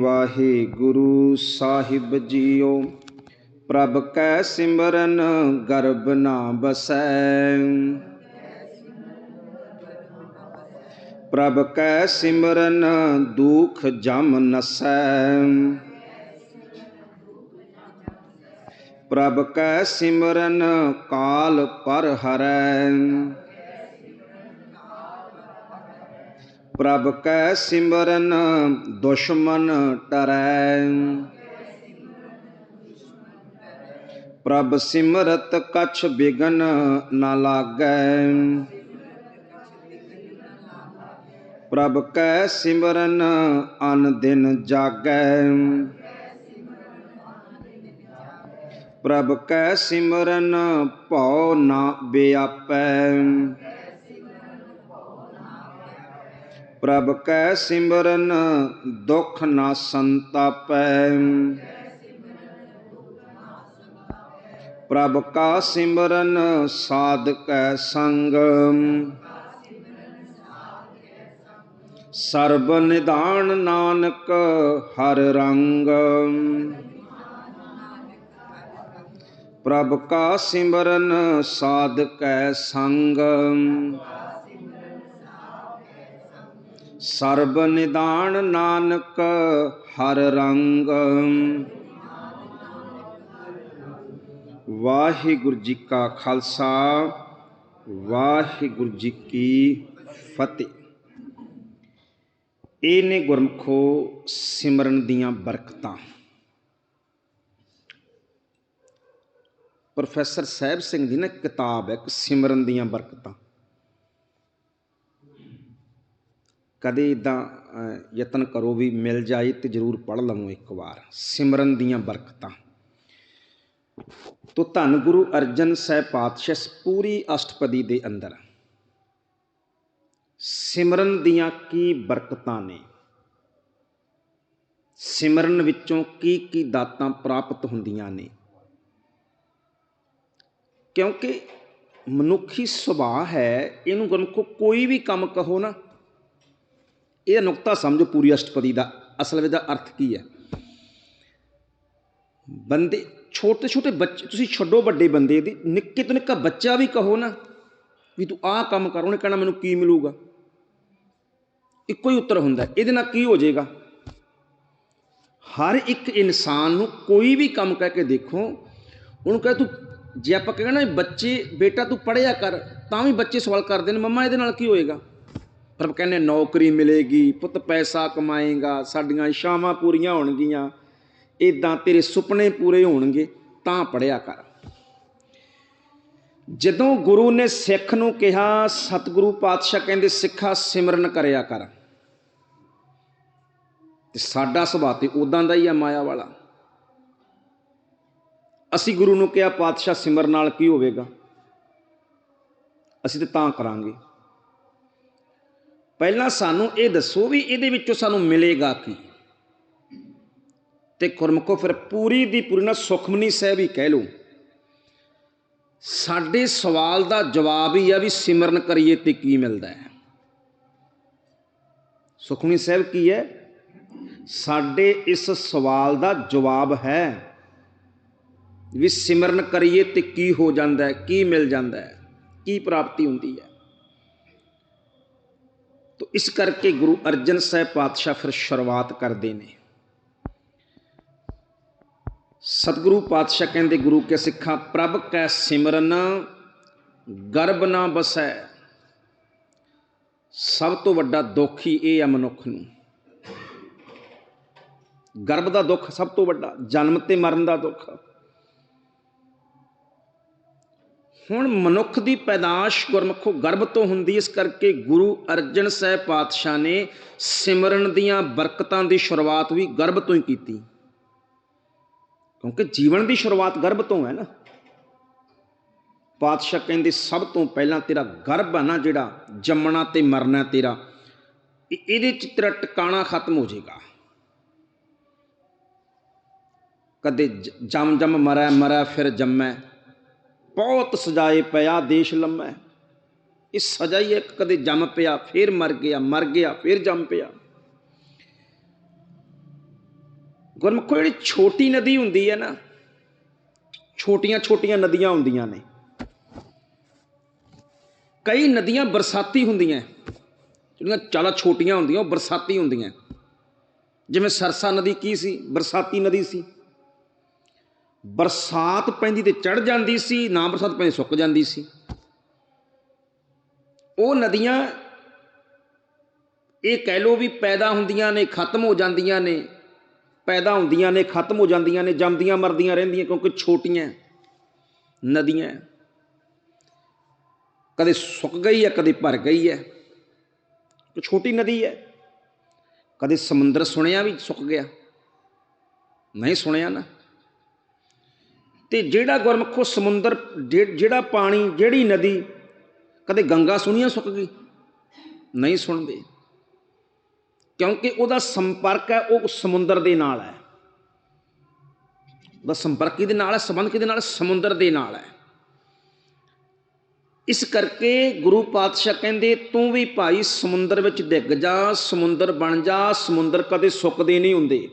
ਵਾਹਿਗੁਰੂ ਸਾਹਿਬ JIO, ਪ੍ਰਭ ਕੈ ਸਿਮਰਨ ਗਰਬ ਨਾ ਬਸੈ। ਪ੍ਰਭ ਕੈ ਸਿਮਰਨ ਦੁਖ ਜਮ ਨਸੈ। ਪ੍ਰਭ ਕੈ ਸਿਮਰਨ ਕਾਲ ਪਰ ਹਰੈ। ਪ੍ਰਭ ਕੈ ਸਿਮਰਨ, ਦੁਸ਼ਮਨ ਟਰੈ। ਪ੍ਰਭ ਸਿਮਰਤ ਕਛ ਬਿਗਨ ਨਾ ਲਾਗੈ। ਪ੍ਰਭ ਕੈ ਸਿਮਰਨ, ਅਨ ਦਿਨ ਜਾਗੈ। ਪ੍ਰਭ ਕੈ ਸਿਮਰਨ, ਭਉ ਨਾ ਬਿਆਪੈ। ਪ੍ਰਭ ਕੈ ਸਿਮਰਨ, ਦੁਖ ਨਾ ਸੰਤਾਪੈ। ਪ੍ਰਭ ਕਾ ਸਿਮਰਨ ਸਾਧਕੈ ਸੰਗ ਸਰਬ ਨਿਧਾਨ ਨਾਨਕ, ਹਰ ਰੰਗ। ਪ੍ਰਭ ਕਾ ਸਿਮਰਨ ਸਾਧਕੈ ਸੰਗ ਸਰਬ ਨਿਦਾਨ ਨਾਨਕ ਹਰ ਰੰਗ। ਵਾਹਿਗੁਰੂ ਜੀ ਕਾ ਖਾਲਸਾ, ਵਾਹਿਗੁਰੂ ਜੀ ਕੀ ਫਤਿਹ। ਇਹ ਨੇ ਗੁਰਮਖੋ ਸਿਮਰਨ ਦੀਆਂ ਬਰਕਤਾਂ। ਪ੍ਰੋਫੈਸਰ ਸਾਹਿਬ ਸਿੰਘ ਦੀ ਨਾ ਕਿਤਾਬ ਹੈ, ਇੱਕ ਸਿਮਰਨ ਦੀਆਂ ਬਰਕਤਾਂ। ਕਦੇ ਇੱਦਾਂ ਯਤਨ ਕਰੋ ਵੀ ਮਿਲ ਜਾਏ ਤਾਂ ਜਰੂਰ ਪੜ੍ਹ ਲਵੋ ਇੱਕ ਵਾਰ। ਸਿਮਰਨ ਦੀਆਂ ਬਰਕਤਾਂ। ਤੋ ਧੰਨ ਗੁਰੂ ਅਰਜਨ ਸਾਹਿਬ ਪਾਤਸ਼ਾਹ ਪੂਰੀ ਅਸ਼ਟਪਦੀ ਦੇ ਅੰਦਰ। ਸਿਮਰਨ ਦੀਆਂ ਕੀ ਬਰਕਤਾਂ ਨੇ? ਸਿਮਰਨ ਵਿੱਚੋਂ ਕੀ ਕੀ ਦਾਤਾਂ ਪ੍ਰਾਪਤ ਹੁੰਦੀਆਂ ਨੇ? ਕਿਉਂਕਿ ਮਨੁੱਖੀ ਸੁਭਾਅ ਹੈ, ਇਹਨੂੰ ਗੁਰਮੁਖੋ ਕੋਈ ਵੀ ਕੰਮ ਕਹੋ ਨਾ ਇਹ ਨੁਕਤਾ ਸਮਝੋ ਪੂਰੀ ਅਸ਼ਟਪਦੀ ਦਾ, ਅਸਲ ਵਿੱਚ ਦਾ ਅਰਥ ਕੀ ਹੈ? ਬੰਦੇ, ਛੋਟੇ ਛੋਟੇ ਬੱਚੇ, ਤੁਸੀਂ ਛੱਡੋ ਵੱਡੇ ਬੰਦੇ ਦੀ, ਨਿੱਕੇ ਤੋਂ ਨਿੱਕਾ ਬੱਚਾ ਵੀ ਕਹੋ ਨਾ, ਵੀ ਤੂੰ ਆਹ ਕੰਮ ਕਰ, ਉਹਨੇ ਕਹਿਣਾ ਮੈਨੂੰ ਕੀ ਮਿਲੂਗਾ? ਇੱਕੋ ਹੀ ਉੱਤਰ ਹੁੰਦਾ, ਇਹਦੇ ਨਾਲ ਕੀ ਹੋ ਜਾਏਗਾ? ਹਰ ਇੱਕ ਇਨਸਾਨ ਨੂੰ ਕੋਈ ਵੀ ਕੰਮ ਕਹਿ ਕੇ ਦੇਖੋ, ਉਹਨੂੰ ਕਹੇ ਤੂੰ, ਜੇ ਆਪਾਂ ਕਹਿੰਦੇ ਨਾ ਬੱਚੇ, ਬੇਟਾ ਤੂੰ ਪੜ੍ਹਿਆ ਕਰ, ਤਾਂ ਵੀ ਬੱਚੇ ਸਵਾਲ ਕਰਦੇ ਨੇ, ਮੰਮਾ ਇਹਦੇ ਨਾਲ ਕੀ ਹੋਏਗਾ? ਪਰ ਕਹਿੰਦੇ ਨੌਕਰੀ ਮਿਲੇਗੀ, ਪੁੱਤ ਪੈਸਾ ਕਮਾਏਗਾ, ਸਾਡੀਆਂ ਇਸ਼ਾਵਾਂ ਪੂਰੀਆਂ ਹੋਣਗੀਆਂ ਇਦਾਂ ਤੇਰੇ ਸੁਪਨੇ ਪੂਰੇ ਹੋਣਗੇ, ਤਾਂ ਪੜਿਆ ਕਰ। ਜਦੋਂ ਗੁਰੂ ਨੇ ਸਿੱਖ ਨੂੰ ਕਿਹਾ, ਸਤਿਗੁਰੂ ਪਾਤਸ਼ਾਹ ਕਹਿੰਦੇ, ਸਿੱਖਾ ਸਿਮਰਨ ਕਰਿਆ ਕਰ। ਤੇ ਸਾਡਾ ਸੁਭਾਅ ਤੇ ਉਦਾਂ ਦਾ ਹੀ ਆ ਮਾਇਆ ਵਾਲਾ। ਅਸੀਂ ਗੁਰੂ ਨੂੰ ਕਿਹਾ, ਪਾਤਸ਼ਾਹ ਸਿਮਰਨ ਨਾਲ ਕੀ ਹੋਵੇਗਾ? ਅਸੀਂ ਤੇ ਤਾਂ ਕਰਾਂਗੇ। ਪਹਿਲਾਂ ਸਾਨੂੰ ਇਹ ਦੱਸੋ ਵੀ ਇਹਦੇ ਵਿੱਚੋਂ ਸਾਨੂੰ ਮਿਲੇਗਾ ਕੀ? ਤੇ ਗੁਰਮੁਖੋ ਫਿਰ ਪੂਰੀ ਦੀ ਪੂਰੀ ਨਾ ਸੁਖਮਨੀ ਸਾਹਿਬ ਹੀ ਕਹਿ ਲਓ। ਸਾਡੇ ਸਵਾਲ ਦਾ ਜਵਾਬ ਹੀ ਆ ਵੀ ਸਿਮਰਨ ਕਰੀਏ ਤੇ ਕੀ ਮਿਲਦਾ ਹੈ? ਸੁਖਮਨੀ ਸਾਹਿਬ ਕੀ ਹੈ? ਸਾਡੇ ਇਸ ਸਵਾਲ ਦਾ ਜਵਾਬ ਹੈ ਵੀ ਸਿਮਰਨ ਕਰੀਏ ਤੇ ਕੀ ਹੋ ਜਾਂਦਾ ਹੈ, ਕੀ ਮਿਲ ਜਾਂਦਾ ਹੈ, ਕੀ ਪ੍ਰਾਪਤੀ ਹੁੰਦੀ ਹੈ? ਤੋ ਇਸ ਕਰਕੇ ਗੁਰੂ ਅਰਜਨ ਸਾਹਿਬ ਪਾਤਸ਼ਾਹ ਫਿਰ ਸ਼ੁਰੂਆਤ ਕਰਦੇ ਨੇ। ਸਤਿਗੁਰੂ ਪਾਤਸ਼ਾਹ ਕਹਿੰਦੇ, ਗੁਰੂ ਕੇ ਸਿੱਖਾਂ, ਪ੍ਰਭ ਕੈ ਸਿਮਰਨ ਗਰਬ ਨਾ ਬਸੈ। ਸਭ ਤੋਂ ਵੱਡਾ ਦੁੱਖ ਹੀ ਇਹ ਹੈ ਮਨੁੱਖ ਨੂੰ। ਗਰਭ ਦਾ ਦੁੱਖ ਸਭ ਤੋਂ ਵੱਡਾ, ਜਨਮ ਤੇ ਮਰਨ ਦਾ ਦੁੱਖ। ਹੁਣ ਮਨੁੱਖ ਦੀ ਪੈਦਾਸ਼ ਗੁਰਮੁਖੋ ਗਰਭ ਤੋਂ ਹੁੰਦੀ, ਇਸ ਕਰਕੇ ਗੁਰੂ ਅਰਜਨ ਸਾਹਿਬ ਪਾਤਸ਼ਾਹ ਨੇ ਸਿਮਰਨ ਦੀਆਂ ਬਰਕਤਾਂ ਦੀ ਸ਼ੁਰੂਆਤ ਵੀ ਗਰਭ ਤੋਂ ਹੀ ਕੀਤੀ। ਕਿਉਂਕਿ ਜੀਵਨ ਦੀ ਸ਼ੁਰੂਆਤ ਗਰਭ ਤੋਂ ਹੈ ਨਾ। ਪਾਤਸ਼ਾਹ ਕਹਿੰਦੇ, ਸਭ ਤੋਂ ਪਹਿਲਾਂ ਤੇਰਾ ਗਰਭ ਹੈ ਨਾ ਜਿਹੜਾ ਜੰਮਣਾ ਤੇ ਮਰਨਾ ਤੇਰਾ ਇਹਦੇ ਚ ਤੇਰਾ ਟਿਕਾਣਾ ਖਤਮ ਹੋ ਜਾਏਗਾ। ਕਦੇ ਜੰਮ ਜੰਮ ਮਰੈ ਮਰੈ ਫਿਰ ਜੰਮੈ ਬਹੁਤ ਸਜਾਏ ਪਿਆ, ਦੇਸ਼ ਲੰਮਾ ਇਹ ਸਜ਼ਾ ਹੀ, ਇੱਕ ਕਦੇ ਜੰਮ ਪਿਆ, ਫਿਰ ਮਰ ਗਿਆ ਮਰ ਗਿਆ, ਫਿਰ ਜੰਮ ਪਿਆ। ਗੁਰਮੁਖੋ, ਜਿਹੜੀ ਛੋਟੀ ਨਦੀ ਹੁੰਦੀ ਹੈ ਨਾ, ਛੋਟੀਆਂ ਛੋਟੀਆਂ ਨਦੀਆਂ ਹੁੰਦੀਆਂ ਨੇ। ਕਈ ਨਦੀਆਂ ਬਰਸਾਤੀ ਹੁੰਦੀਆਂ, ਜਿਹੜੀਆਂ ਜ਼ਿਆਦਾ ਛੋਟੀਆਂ ਹੁੰਦੀਆਂ, ਉਹ ਬਰਸਾਤੀ ਹੁੰਦੀਆਂ। ਜਿਵੇਂ ਸਰਸਾ ਨਦੀ ਕੀ ਸੀ? ਬਰਸਾਤੀ ਨਦੀ ਸੀ। ਬਰਸਾਤ ਪੈਂਦੀ ਤੇ ਚੜ ਜਾਂਦੀ ਸੀ, ਨਾ ਬਰਸਾਤ ਪੈਂਦੀ ਸੁੱਕ ਜਾਂਦੀ ਸੀ। ਉਹ ਨਦੀਆਂ ਇਹ ਕਹਿ ਲੋ ਵੀ ਪੈਦਾ ਹੁੰਦੀਆਂ ਨੇ, ਖਤਮ ਹੋ ਜਾਂਦੀਆਂ ਨੇ, ਪੈਦਾ ਹੁੰਦੀਆਂ ਨੇ, ਖਤਮ ਹੋ ਜਾਂਦੀਆਂ ਨੇ, ਜੰਮਦੀਆਂ ਮਰਦੀਆਂ ਰਹਿੰਦੀਆਂ ਕਿਉਂਕਿ ਛੋਟੀਆਂ ਨਦੀਆਂ। ਕਦੇ ਸੁੱਕ ਗਈ ਹੈ, ਕਦੇ ਭਰ ਗਈ ਹੈ। ਇੱਕ ਛੋਟੀ ਨਦੀ ਹੈ। ਕਦੇ ਸਮੁੰਦਰ ਸੁਣਿਆ ਵੀ ਸੁੱਕ ਗਿਆ। ਨਹੀਂ ਸੁਣਿਆ ਨਾ। ਤੇ ਜਿਹੜਾ ਗੁਰਮਖੋ ਸਮੁੰਦਰ ਜਿ- ਜਿਹੜਾ ਪਾਣੀ, ਜਿਹੜੀ ਨਦੀ, ਕਦੇ ਗੰਗਾ ਸੁਣੀਆਂ ਸੁੱਕ ਗਈ? ਨਹੀਂ ਸੁਣਦੇ। ਕਿਉਂਕਿ ਉਹਦਾ ਸੰਪਰਕ ਹੈ, ਉਹ ਸਮੁੰਦਰ ਦੇ ਨਾਲ ਹੈ। ਉਹਦਾ ਸੰਪਰਕ ਕਿਹਦੇ ਨਾਲ ਹੈ? ਸੰਬੰਧ ਕਿਹਦੇ ਨਾਲ? ਸਮੁੰਦਰ ਦੇ ਨਾਲ ਹੈ। ਇਸ ਕਰਕੇ ਗੁਰੂ ਪਾਤਸ਼ਾਹ ਕਹਿੰਦੇ, ਤੂੰ ਵੀ ਭਾਈ ਸਮੁੰਦਰ ਵਿੱਚ ਡਿੱਗ ਜਾ, ਸਮੁੰਦਰ ਬਣ ਜਾ, ਸਮੁੰਦਰ ਕਦੇ ਸੁੱਕਦੇ ਨਹੀਂ ਹੁੰਦੇ।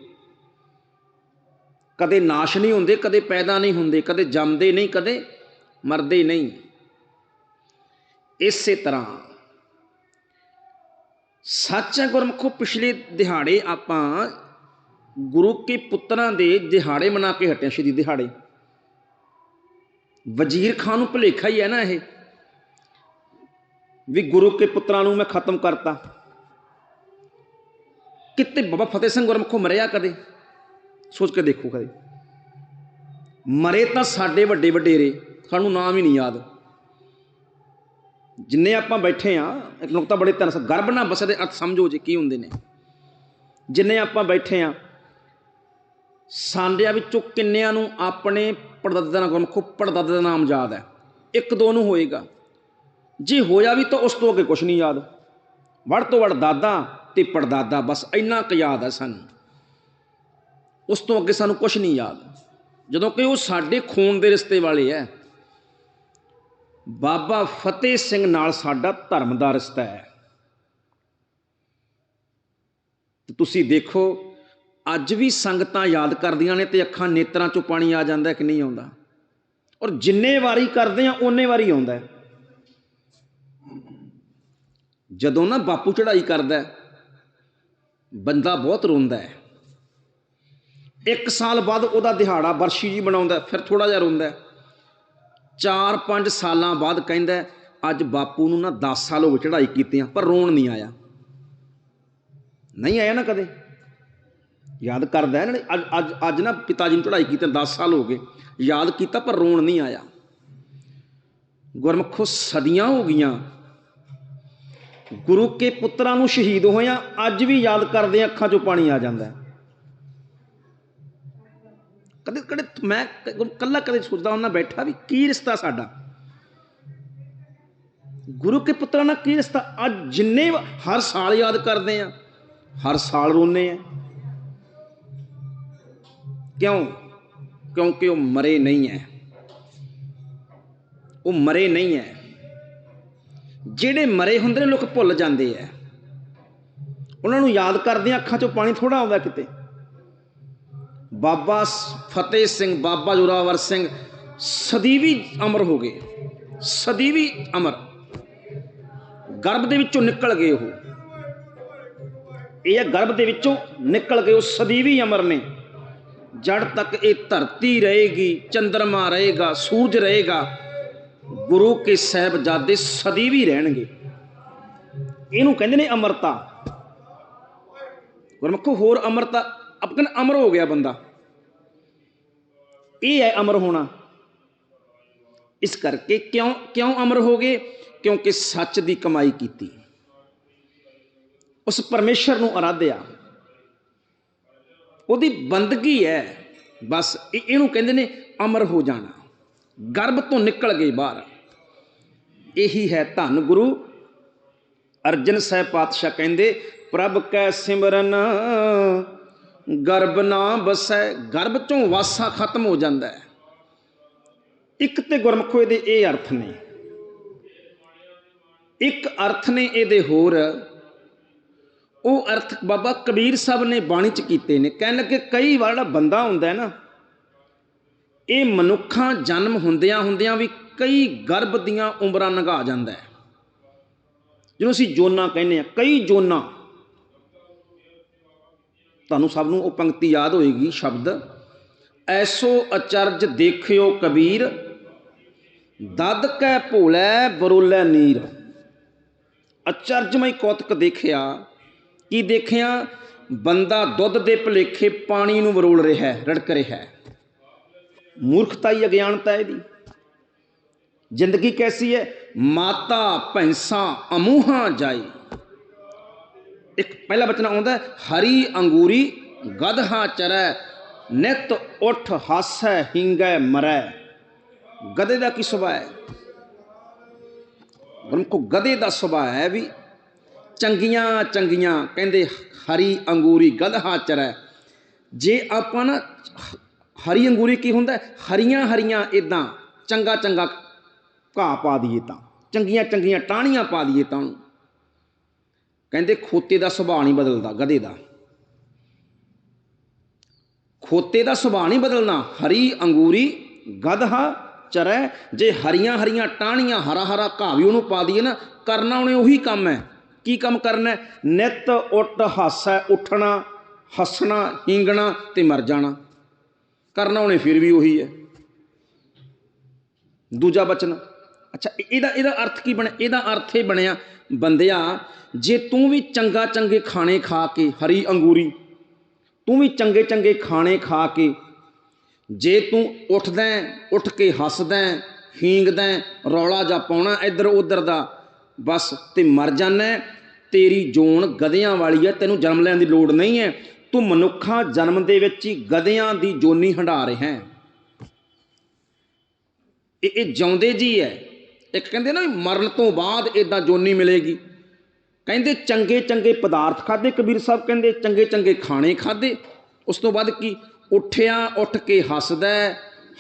ਕਦੇ ਨਾਸ਼ ਨਹੀਂ ਹੁੰਦੇ, ਕਦੇ ਪੈਦਾ ਨਹੀਂ ਹੁੰਦੇ, ਕਦੇ ਜੰਮਦੇ ਨਹੀਂ, ਕਦੇ ਮਰਦੇ ਨਹੀਂ। ਇਸੇ ਤਰ੍ਹਾਂ ਸੱਚ ਹੈ ਗੁਰਮਖੋ, ਪਿਛਲੇ ਦਿਹਾੜੇ ਆਪਾਂ ਗੁਰੂ ਕੇ ਪੁੱਤਰਾਂ ਦੇ ਦਿਹਾੜੇ ਮਨਾ ਕੇ ਹਟਿਆ ਸ਼ਹੀਦੀ ਦਿਹਾੜੇ। ਵਜ਼ੀਰ ਖਾਨ ਨੂੰ ਭੁਲੇਖਾ ਹੀ ਹੈ ਨਾ ਇਹ, ਵੀ ਗੁਰੂ ਕੇ ਪੁੱਤਰਾਂ ਨੂੰ ਮੈਂ ਖਤਮ ਕਰਤਾ। ਕਿਤੇ ਬਾਬਾ ਫਤਿਹ ਸਿੰਘ ਗੁਰਮਖੋ ਮਰਿਆ ਕਦੇ? ਸੋਚ ਕੇ ਦੇਖੋ ਕਦੇ। ਮਰੇ ਤਾਂ ਸਾਡੇ ਵੱਡੇ ਵਡੇਰੇ, ਸਾਨੂੰ ਨਾਮ ਹੀ ਨਹੀਂ ਯਾਦ। ਜਿੰਨੇ ਆਪਾਂ ਬੈਠੇ ਆ, ਇੱਕ ਨੁਕਤਾ ਬੜੇ ਧਿਆਨ ਗਰਭ ਨਾ ਬਸੇ ਦੇ ਅਰਥ ਸਮਝੋ ਜੇ ਕੀ ਹੁੰਦੇ ਨੇ। ਜਿੰਨੇ ਆਪਾਂ ਬੈਠੇ ਆ, ਸਾਂਡਿਆਂ ਵਿੱਚੋਂ ਕਿੰਨਿਆਂ ਨੂੰ ਆਪਣੇ ਪੜਦਾਦੇ ਦਾ ਨਾਮ ਖੁੱਪ ਪੜਦਾਦੇ ਦਾ ਨਾਮ ਯਾਦ ਹੈ। ਇੱਕ ਦੋ ਨੂੰ ਹੋਏਗਾ। ਜੇ ਹੋਇਆ ਵੀ ਤਾਂ ਉਸ ਤੋਂ ਅੱਗੇ ਕੁਝ ਨਹੀਂ ਯਾਦ। ਵੜ ਤੋਂ ਵੜ ਦਾਦਾ ਤੇ ਪੜਦਾਦਾ, ਬਸ ਇੰਨਾ ਕੁ ਯਾਦ ਹੈ ਸਾਨੂੰ। ਉਸ ਤੋਂ ਅੱਗੇ ਸਾਨੂੰ ਕੁਝ ਨਹੀਂ ਯਾਦ। ਜਦੋਂ ਕਿ ਉਹ ਸਾਡੇ ਖੂਨ ਦੇ ਰਿਸ਼ਤੇ ਵਾਲੇ ਐ। ਬਾਬਾ ਫਤਿਹ ਸਿੰਘ ਨਾਲ ਸਾਡਾ ਧਰਮ ਦਾ ਰਿਸ਼ਤਾ ਹੈ ਤੁਸੀਂ ਦੇਖੋ, ਅੱਜ ਵੀ ਸੰਗਤਾਂ ਯਾਦ ਕਰਦੀਆਂ ਨੇ ਤੇ ਅੱਖਾਂ ਨੇਤਰਾਂ ਚੋਂ ਪਾਣੀ ਆ ਜਾਂਦਾ ਕਿ ਨਹੀਂ ਆਉਂਦਾ। ਔਰ ਜਿੰਨੇ ਵਾਰੀ ਕਰਦੇ ਆ, ਓਨੇ ਵਾਰੀ ਆਉਂਦਾ ਜਦੋਂ ਨਾ ਬਾਪੂ ਚੜ੍ਹਾਈ ਕਰਦਾ ਬੰਦਾ ਬਹੁਤ ਰੋਂਦਾ ਹੈ ਇੱਕ ਸਾਲ ਬਾਅਦ ਉਹਦਾ ਦਿਹਾੜਾ ਬਰਸ਼ੀ ਜੀ ਬਣਾਉਂਦਾ ਫਿਰ ਥੋੜਾ ਜਿਹਾ ਰੋਂਦਾ ਹੈ। ਚਾਰ ਪੰਜ ਸਾਲਾਂ ਬਾਅਦ ਕਹਿੰਦਾ ਅੱਜ ਬਾਪੂ ਨੂੰ ਨਾ 10 ਸਾਲ ਹੋ ਗਏ ਚੜ੍ਹਾਈ ਕੀਤੀਆਂ ਪਰ ਰੋਣ ਨਹੀਂ ਆਇਆ। ਨਹੀਂ ਆਇਆ ਨਾ ਕਦੇ। ਯਾਦ ਕਰਦਾ ਹੈ ਨਾ, ਅੱਜ ਅੱਜ ਅੱਜ ਨਾ ਪਿਤਾ ਜੀ ਨੂੰ ਚੜ੍ਹਾਈ ਕੀਤੇ 10 ਸਾਲ ਹੋ ਗਏ। ਯਾਦ ਕੀਤਾ, ਪਰ ਰੋਣ ਨਹੀਂ ਆਇਆ। ਗੁਰਮਖੋ, ਸਦੀਆਂ ਹੋ ਗਈਆਂ। ਗੁਰੂ ਕੇ ਪੁੱਤਰਾਂ ਨੂੰ ਸ਼ਹੀਦ ਹੋਇਆ, ਅੱਜ ਵੀ ਯਾਦ ਕਰਦੇ ਅੱਖਾਂ 'ਚੋਂ ਪਾਣੀ ਆ ਜਾਂਦਾ ਹੈ। ਕਦੇ ਕਦੇ ਮੈਂ ਕੱਲਾ ਕਦੇ ਸੋਚਦਾ ਹੁੰਦਾ ਬੈਠਾ ਵੀ ਕੀ ਰਿਸ਼ਤਾ ਸਾਡਾ। ਗੁਰੂ ਕੇ ਪੁੱਤਰਾਂ ਨਾਲ ਕੀ ਰਿਸ਼ਤਾ? ਅੱਜ ਜਿੰਨੇ ਹਰ ਸਾਲ ਯਾਦ ਕਰਦੇ ਆ, ਹਰ ਸਾਲ ਰੋਨੇ ਆ। ਕਿਉਂ? ਕਿਉਂਕਿ ਉਹ ਮਰੇ ਨਹੀਂ ਹੈ ਉਹ ਮਰੇ ਨਹੀਂ ਹੈ ਜਿਹੜੇ ਮਰੇ ਹੁੰਦੇ ਨੇ, ਲੋਕ ਭੁੱਲ ਜਾਂਦੇ ਆ ਉਹਨਾਂ ਨੂੰ ਯਾਦ ਕਰਦੇ ਆ, ਅੱਖਾਂ 'ਚੋਂ ਪਾਣੀ ਥੋੜਾ ਆਉਂਦਾ ਕਿਤੇ। ਬਾਬਾ ਫਤਿਹ ਸਿੰਘ, ਬਾਬਾ ਜੋਰਾਵਰ ਸਿੰਘ, ਸਦੀਵੀ ਅਮਰ ਹੋ ਗਏ। ਸਦੀਵੀ ਅਮਰ। ਗਰਭ ਦੇ ਵਿੱਚੋਂ ਨਿਕਲ ਗਏ ਉਹ। ਇਹ ਹੈ ਗਰਭ ਦੇ ਵਿੱਚੋਂ ਨਿਕਲ ਗਏ ਉਹ ਸਦੀਵੀ ਅਮਰ ਨੇ। ਜੜ ਤੱਕ ਇਹ ਧਰਤੀ ਰਹੇਗੀ, ਚੰਦਰਮਾ ਰਹੇਗਾ, ਸੂਰਜ ਰਹੇਗਾ। ਗੁਰੂ ਕੇ ਸਾਹਿਬਜ਼ਾਦੇ ਸਦੀਵੀ ਰਹਿਣਗੇ। ਇਹਨੂੰ ਕਹਿੰਦੇ ਨੇ ਅਮਰਤਾ। ਗੁਰਮੁਖੋ, ਹੋਰ ਅਮਰਤਾ ਆਪਕਨ ਅਮਰ ਹੋ ਗਿਆ ਬੰਦਾ। ਇਹ ਹੈ ਅਮਰ ਹੋਣਾ। ਇਸ ਕਰਕੇ ਕਿਉਂ ਕਿਉਂ ਅਮਰ ਹੋ ਗਏ? ਕਿਉਂਕਿ ਸੱਚ ਦੀ ਕਮਾਈ ਕੀਤੀ। ਉਸ ਪਰਮੇਸ਼ਰ ਨੂੰ ਅਰਾਧਿਆ। ਉਹਦੀ ਬੰਦਗੀ ਹੈ। ਬਸ ਇਹ- ਇਹਨੂੰ ਕਹਿੰਦੇ ਨੇ ਅਮਰ ਹੋ ਜਾਣਾ। ਗਰਭ ਤੋਂ ਨਿਕਲ ਗਏ ਬਾਹਰ। ਇਹੀ ਹੈ ਧੰਨ ਗੁਰੂ। ਅਰਜਨ ਸਾਹਿਬ ਪਾਤਸ਼ਾਹ ਕਹਿੰਦੇ, ਪ੍ਰਭ ਕੈ ਸਿਮਰਨ ਗਰਭ ਨਾ ਵਸੈ, ਗਰਭ ਚੋਂ ਵਾਸਾ ਖਤਮ ਹੋ ਜਾਂਦਾ ਹੈ। ਇੱਕ ਤੇ ਗੁਰਮਖੋ ਇਹਦੇ ਇਹ ਅਰਥ ਨੇ। ਇੱਕ ਅਰਥ ਨੇ ਇਹਦੇ ਹੋਰ। ਉਹ ਅਰਥ ਬਾਬਾ ਕਬੀਰ ਸਾਹਿਬ ਨੇ ਬਾਣੀ ਚ ਕੀਤੇ ਨੇ। ਕਹਿਣ ਲੱਗੇ ਕਈ ਵਾਰ ਜਿਹੜਾ ਬੰਦਾ ਹੁੰਦਾ ਹੈ ਨਾ, ਇਹ ਮਨੁੱਖਾਂ ਜਨਮ ਹੁੰਦਿਆਂ ਹੁੰਦਿਆਂ ਵੀ ਕਈ ਗਰਭ ਦੀਆਂ ਉਮਰਾਂ ਲੰਘਾ ਜਾਂਦਾ ਹੈ। ਜਿਹਨੂੰ ਅਸੀਂ ਜੋਨਾ ਕਹਿੰਦੇ ਆ ਕਈ ਜੋਨਾ। ਤੁਹਾਨੂੰ ਸਭ ਨੂੰ ਉਹ ਪੰਕਤੀ ਯਾਦ ਹੋਏਗੀ, ਸ਼ਬਦ। ਐਸੋ ਅਚਰਜ ਦੇਖਿਓ ਕਬੀਰ, ਦਦ ਕੈ ਭੋਲੇ ਬਰੋਲੇ ਨੀਰ। ਅਚਰਜਮਈ ਕੌਤਕ ਦੇਖਿਆ, ਕੀ ਦੇਖਿਆ? ਬੰਦਾ ਦੁੱਧ ਦੇ ਭਲੇਖੇ ਪਾਣੀ ਨੂੰ ਵਰੋਲ ਰਿਹਾ ਹੈ, ਰੜਕ ਰਿਹਾ ਹੈ। ਮੂਰਖਤਾ ਹੀ ਅਗਿਆਨਤਾ ਇਹਦੀ। ਜ਼ਿੰਦਗੀ ਕੈਸੀ ਹੈ? ਮਾਤਾ, ਭੈਂਸਾਂ, ਅਮੂਹਾਂ ਜਾਈ ਇੱਕ ਪਹਿਲਾ ਬਚਨ ਆਉਂਦਾ ਹਰੀ ਅੰਗੂਰੀ ਗਧਾ ਚਰੈ, ਨਿਤ ਉਠ ਹਾਸੈ ਹਿੰਗੈ ਮਰੈ। ਗਧੇ ਦਾ ਕੀ ਸੁਭਾਅ ਹੈ? ਬ੍ਰਹਮਕੋ ਗਧੇ ਦਾ ਸੁਭਾਅ ਹੈ ਵੀ ਚੰਗੀਆਂ ਚੰਗੀਆਂ, ਕਹਿੰਦੇ ਹਰੀ ਅੰਗੂਰੀ ਗਧਾ ਚਰੈ। ਜੇ ਆਪਾਂ ਨਾ ਹਰੀ ਅੰਗੂਰੀ ਕੀ ਹੁੰਦਾ ਹਰੀਆਂ ਹਰੀਆਂ ਇਦਾਂ ਚੰਗਾ ਚੰਗਾ ਘਾਹ ਪਾ ਦਈਏ ਤਾਂ, ਚੰਗੀਆਂ ਚੰਗੀਆਂ ਟਾਹਣੀਆਂ ਪਾ ਦਈਏ ਤਾਂ। ਉਹਨੂੰ ਕਹਿੰਦੇ ਖੋਤੇ ਦਾ ਸੁਭਾਅ ਨਹੀਂ ਬਦਲਦਾ, ਗਧੇ ਦਾ। ਖੋਤੇ ਦਾ ਸੁਭਾਅ ਨਹੀਂ ਬਦਲਣਾ, ਹਰੀ ਅੰਗੂਰੀ, ਗਧਾ, ਚਰੈ, ਜੇ ਹਰੀਆਂ ਹਰੀਆਂ ਟਾਹਣੀਆਂ, ਹਰਾ ਹਰਾ ਘਾਹ ਵੀ ਉਹਨੂੰ ਪਾ ਦਈਏ ਨਾ, ਕਰਨਾ ਉਹਨੇ ਉਹੀ ਕੰਮ ਹੈ। ਕੀ ਕੰਮ ਕਰਨਾ ਹੈ? ਨਿਤ ਉੱਟ ਹਾਸਾ ਉੱਠਣਾ, ਹੱਸਣਾ, ਹਿੰਗਣਾ ਤੇ ਮਰ ਜਾਣਾ। ਕਰਨਾ ਉਹਨੇ ਫਿਰ ਵੀ ਉਹੀ ਹੈ। ਦੂਜਾ ਬਚਨ। ਅੱਛਾ ਇਹਦਾ ਇਹਦਾ ਅਰਥ ਕੀ ਬਣਿਆ? ਇਹਦਾ ਅਰਥ ਇਹ ਬਣਿਆ ਬੰਦਿਆ ਜੇ ਤੂੰ ਵੀ ਚੰਗਾ ਚੰਗੇ ਖਾਣੇ ਖਾ ਕੇ ਹਰੀ ਅੰਗੂਰੀ ਤੂੰ ਵੀ ਚੰਗੇ ਚੰਗੇ ਖਾਣੇ ਖਾ ਕੇ ਜੇ ਤੂੰ ਉੱਠਦਾ ਉੱਠ ਕੇ ਹੱਸਦਾ ਹੈ, ਹੀਂਗਦਾ ਰੌਲਾ ਜਾਂ ਪਾਉਣਾ ਇੱਧਰ ਉੱਧਰ ਦਾ ਬਸ ਤੇ ਮਰ ਜਾਣਾ ਤੇਰੀ ਜੋਨ ਗਧਿਆਂ ਵਾਲੀ ਹੈ ਤੈਨੂੰ ਜਨਮ ਲੈਣ ਦੀ ਲੋੜ ਨਹੀਂ ਹੈ ਤੂੰ ਮਨੁੱਖਾ ਜਨਮ ਦੇ ਵਿੱਚ ਹੀ ਗਧਿਆਂ ਦੀ ਜੋਨੀ ਹੰਢਾ ਰਿਹਾ ਹੈ। ਇਹ ਇਹ ਜਿਉਂਦੇ ਜੀ ਹੈ। ਇੱਕ ਕਹਿੰਦੇ ਨਾ ਮਰਨ ਤੋਂ ਬਾਅਦ ਇਦਾਂ ਜੋਨੀ ਮਿਲੇਗੀ। ਕਹਿੰਦੇ ਚੰਗੇ ਚੰਗੇ ਪਦਾਰਥ ਖਾਦੇ ਕਬੀਰ ਸਾਹਿਬ ਕਹਿੰਦੇ ਚੰਗੇ ਚੰਗੇ ਖਾਣੇ ਖਾਦੇ ਉਸ ਤੋਂ ਬਾਅਦ ਕੀ? ਉੱਠਿਆ ਉੱਠ ਕੇ ਹੱਸਦਾ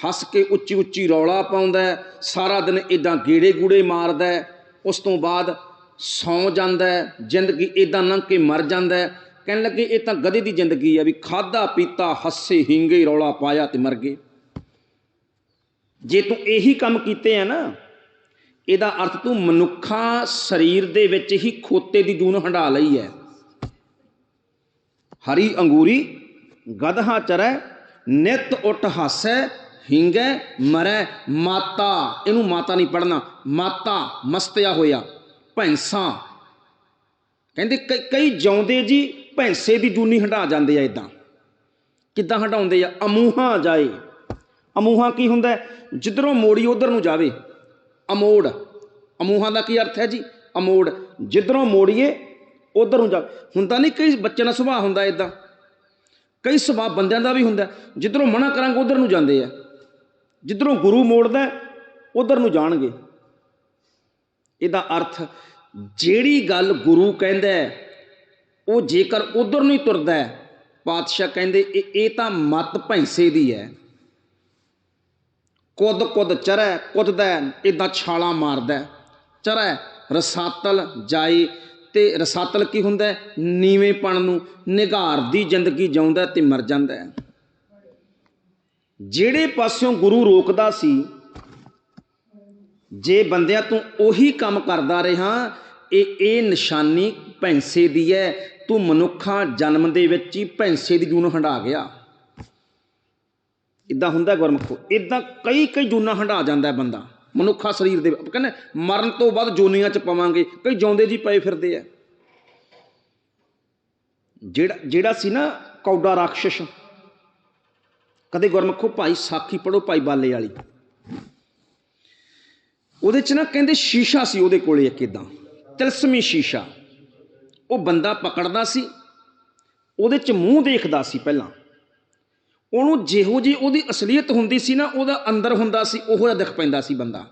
ਹੱਸ ਕੇ ਉੱਚੀ ਉੱਚੀ ਰੌਲਾ ਪਾਉਂਦਾ ਸਾਰਾ ਦਿਨ ਇਦਾਂ ਗੇੜੇ ਗੂੜੇ ਮਾਰਦਾ ਉਸ ਤੋਂ ਬਾਅਦ ਸੌ ਜਾਂਦਾ ਜ਼ਿੰਦਗੀ ਇਦਾਂ ਲੰਘ ਕੇ ਮਰ ਜਾਂਦਾ ਕਹਿਣ ਲੱਗੇ ਇਹ ਤਾਂ ਗਧੇ ਦੀ ਜ਼ਿੰਦਗੀ ਹੈ ਵੀ ਖਾਦਾ ਪੀਤਾ, ਹੱਸੇ ਹਿੰਗੇ ਰੌਲਾ ਪਾਇਆ ਤੇ ਮਰ ਗਏ। ਜੇ ਤੂੰ ਇਹੀ ਕੰਮ ਕੀਤੇ ਆ ਨਾ ਇਹਦਾ ਅਰਥ ਤੂੰ ਮਨੁੱਖਾ ਸਰੀਰ ਦੇ ਵਿੱਚ ਹੀ ਖੋਤੇ ਦੀ ਜੂਨ ਹੰਢਾ ਲਈ ਹੈ। ਹਰੀ ਅੰਗੂਰੀ, ਗਧਾ ਚਰੈ, ਨਿਤ ਉਠ ਹਾਸੈ, ਹਿੰਗੈ, ਮਰੈ, ਮਾਤਾ। ਇਹਨੂੰ ਮਾਤਾ ਨਹੀਂ ਪੜਨਾ ਮਾਤਾ, ਮਸਤਿਆ ਹੋਇਆ, ਭੈਂਸਾਂ। ਕਹਿੰਦੇ ਕਈ ਕਈ ਜਿਉਂਦੇ ਜੀ ਭੈਂਸੇ ਦੀ ਜੂਨੀ ਹੰਢਾ ਜਾਂਦੇ ਆ ਇਦਾਂ ਕਿੱਦਾਂ ਹਟਾਉਂਦੇ ਆ? ਅਮੂਹਾਂ ਜਾਏ। ਅਮੂਹਾਂ ਕੀ ਹੁੰਦਾ ਜਿੱਧਰੋਂ ਮੋੜੀ ਉਧਰ ਨੂੰ ਜਾਵੇ। ਅਮੋੜ। ਅਮੂਹਾਂ ਦਾ ਕੀ ਅਰਥ ਹੈ ਜੀ? ਅਮੋੜ। ਜਿੱਧਰੋਂ ਮੋੜੀਏ, ਉਧਰ ਨੂੰ ਜਾ ਹੁੰਦਾ ਨਹੀਂ ਕਈ ਬੱਚਿਆਂ ਦਾ ਸੁਭਾਅ ਹੁੰਦਾ ਇਦਾਂ ਕਈ ਸੁਭਾਅ ਬੰਦਿਆਂ ਦਾ ਵੀ ਹੁੰਦਾ ਜਿੱਧਰੋਂ ਮਨਾ ਕਰਾਂਗੇ, ਉਧਰ ਨੂੰ ਜਾਂਦੇ ਆ। ਜਿੱਧਰੋਂ ਗੁਰੂ ਮੋੜਦਾ ਉਧਰ ਨੂੰ ਜਾਣਗੇ। ਇਹਦਾ ਅਰਥ, ਜਿਹੜੀ ਗੱਲ ਗੁਰੂ ਕਹਿੰਦਾ ਉਹ ਜੇਕਰ ਉਧਰ ਨੂੰ ਹੀ ਤੁਰਦਾ ਪਾਤਸ਼ਾਹ ਕਹਿੰਦੇ, ਇਹ ਇਹ ਤਾਂ ਮਤ ਭੈਂਸੇ ਦੀ ਹੈ। ਕੁੱਦ ਕੁੱਦ ਚਰੈ, ਕੁੱਦਦਾ ਇਦਾਂ ਛਾਲਾਂ ਮਾਰਦਾ। ਚਰੈ, ਰਸਾਤਲ ਜਾਏ ਤੇ ਰਸਾਤਲ ਕੀ ਹੁੰਦਾ? ਨੀਵੇਂਪਣ ਨੂੰ ਨਿਗਾਰ ਦੀ ਜ਼ਿੰਦਗੀ ਜਿਉਂਦਾ ਤੇ ਮਰ ਜਾਂਦਾ। ਜਿਹੜੇ ਪਾਸਿਓਂ ਗੁਰੂ ਰੋਕਦਾ ਸੀ, ਜੇ ਬੰਦਿਆਂ ਤੂੰ ਉਹੀ ਕੰਮ ਕਰਦਾ ਰਿਹਾ, ਇਹ ਇਹ ਨਿਸ਼ਾਨੀ ਭੈਂਸੇ ਦੀ ਹੈ ਤੂੰ ਮਨੁੱਖਾ ਜਨਮ ਦੇ ਵਿੱਚ ਹੀ ਭੈਂਸੇ ਦੀ ਜੂਨ ਹੰਢਾ ਗਿਆ। ਇਦਾਂ ਹੁੰਦਾ ਗੁਰਮੁਖੋ। ਇਦਾਂ ਕਈ ਕਈ ਜੂਨਾਂ ਹੰਢਾ ਜਾਂਦਾ ਬੰਦਾ। ਮਨੁੱਖਾ ਸਰੀਰ ਦੇ ਕਹਿੰਦੇ ਮਰਨ ਤੋਂ ਬਾਅਦ ਜੋਨੀਆਂ ਚ ਪਵਾਂਗੇ। ਕਈ ਜਿਉਂਦੇ ਜੀ ਪਏ ਫਿਰਦੇ ਆ। ਜਿਹੜਾ ਜਿਹੜਾ ਸੀ ਨਾ ਕੌਡਾ ਰਾਖਸ਼ ਕਦੇ ਗੁਰਮੁਖੋ ਭਾਈ ਸਾਖੀ ਪੜੋ ਭਾਈ ਬਾਲੇ ਵਾਲੀ। ਉਹਦੇ ਚ ਨਾ ਕਹਿੰਦੇ ਸ਼ੀਸ਼ਾ ਸੀ ਉਹਦੇ ਕੋਲੇ ਇੱਕ ਇਦਾਂ। ਤਿਲਸਮੀ ਸ਼ੀਸ਼ਾ। ਉਹ ਬੰਦਾ ਪਕੜਦਾ ਸੀ। ਉਹਦੇ ਚ ਮੂੰਹ ਦੇਖਦਾ ਸੀ ਪਹਿਲਾਂ। ਉਹਨੂੰ ਜਿਹੋ ਜੀ ਉਹਦੀ ਅਸਲੀਅਤ ਹੁੰਦੀ ਸੀ ਨਾ, ਉਹਦਾ ਅੰਦਰ ਹੁੰਦਾ ਸੀ, ਉਹੋ ਜਿਹਾ ਦਿਖ ਪੈਂਦਾ ਸੀ ਬੰਦਾ।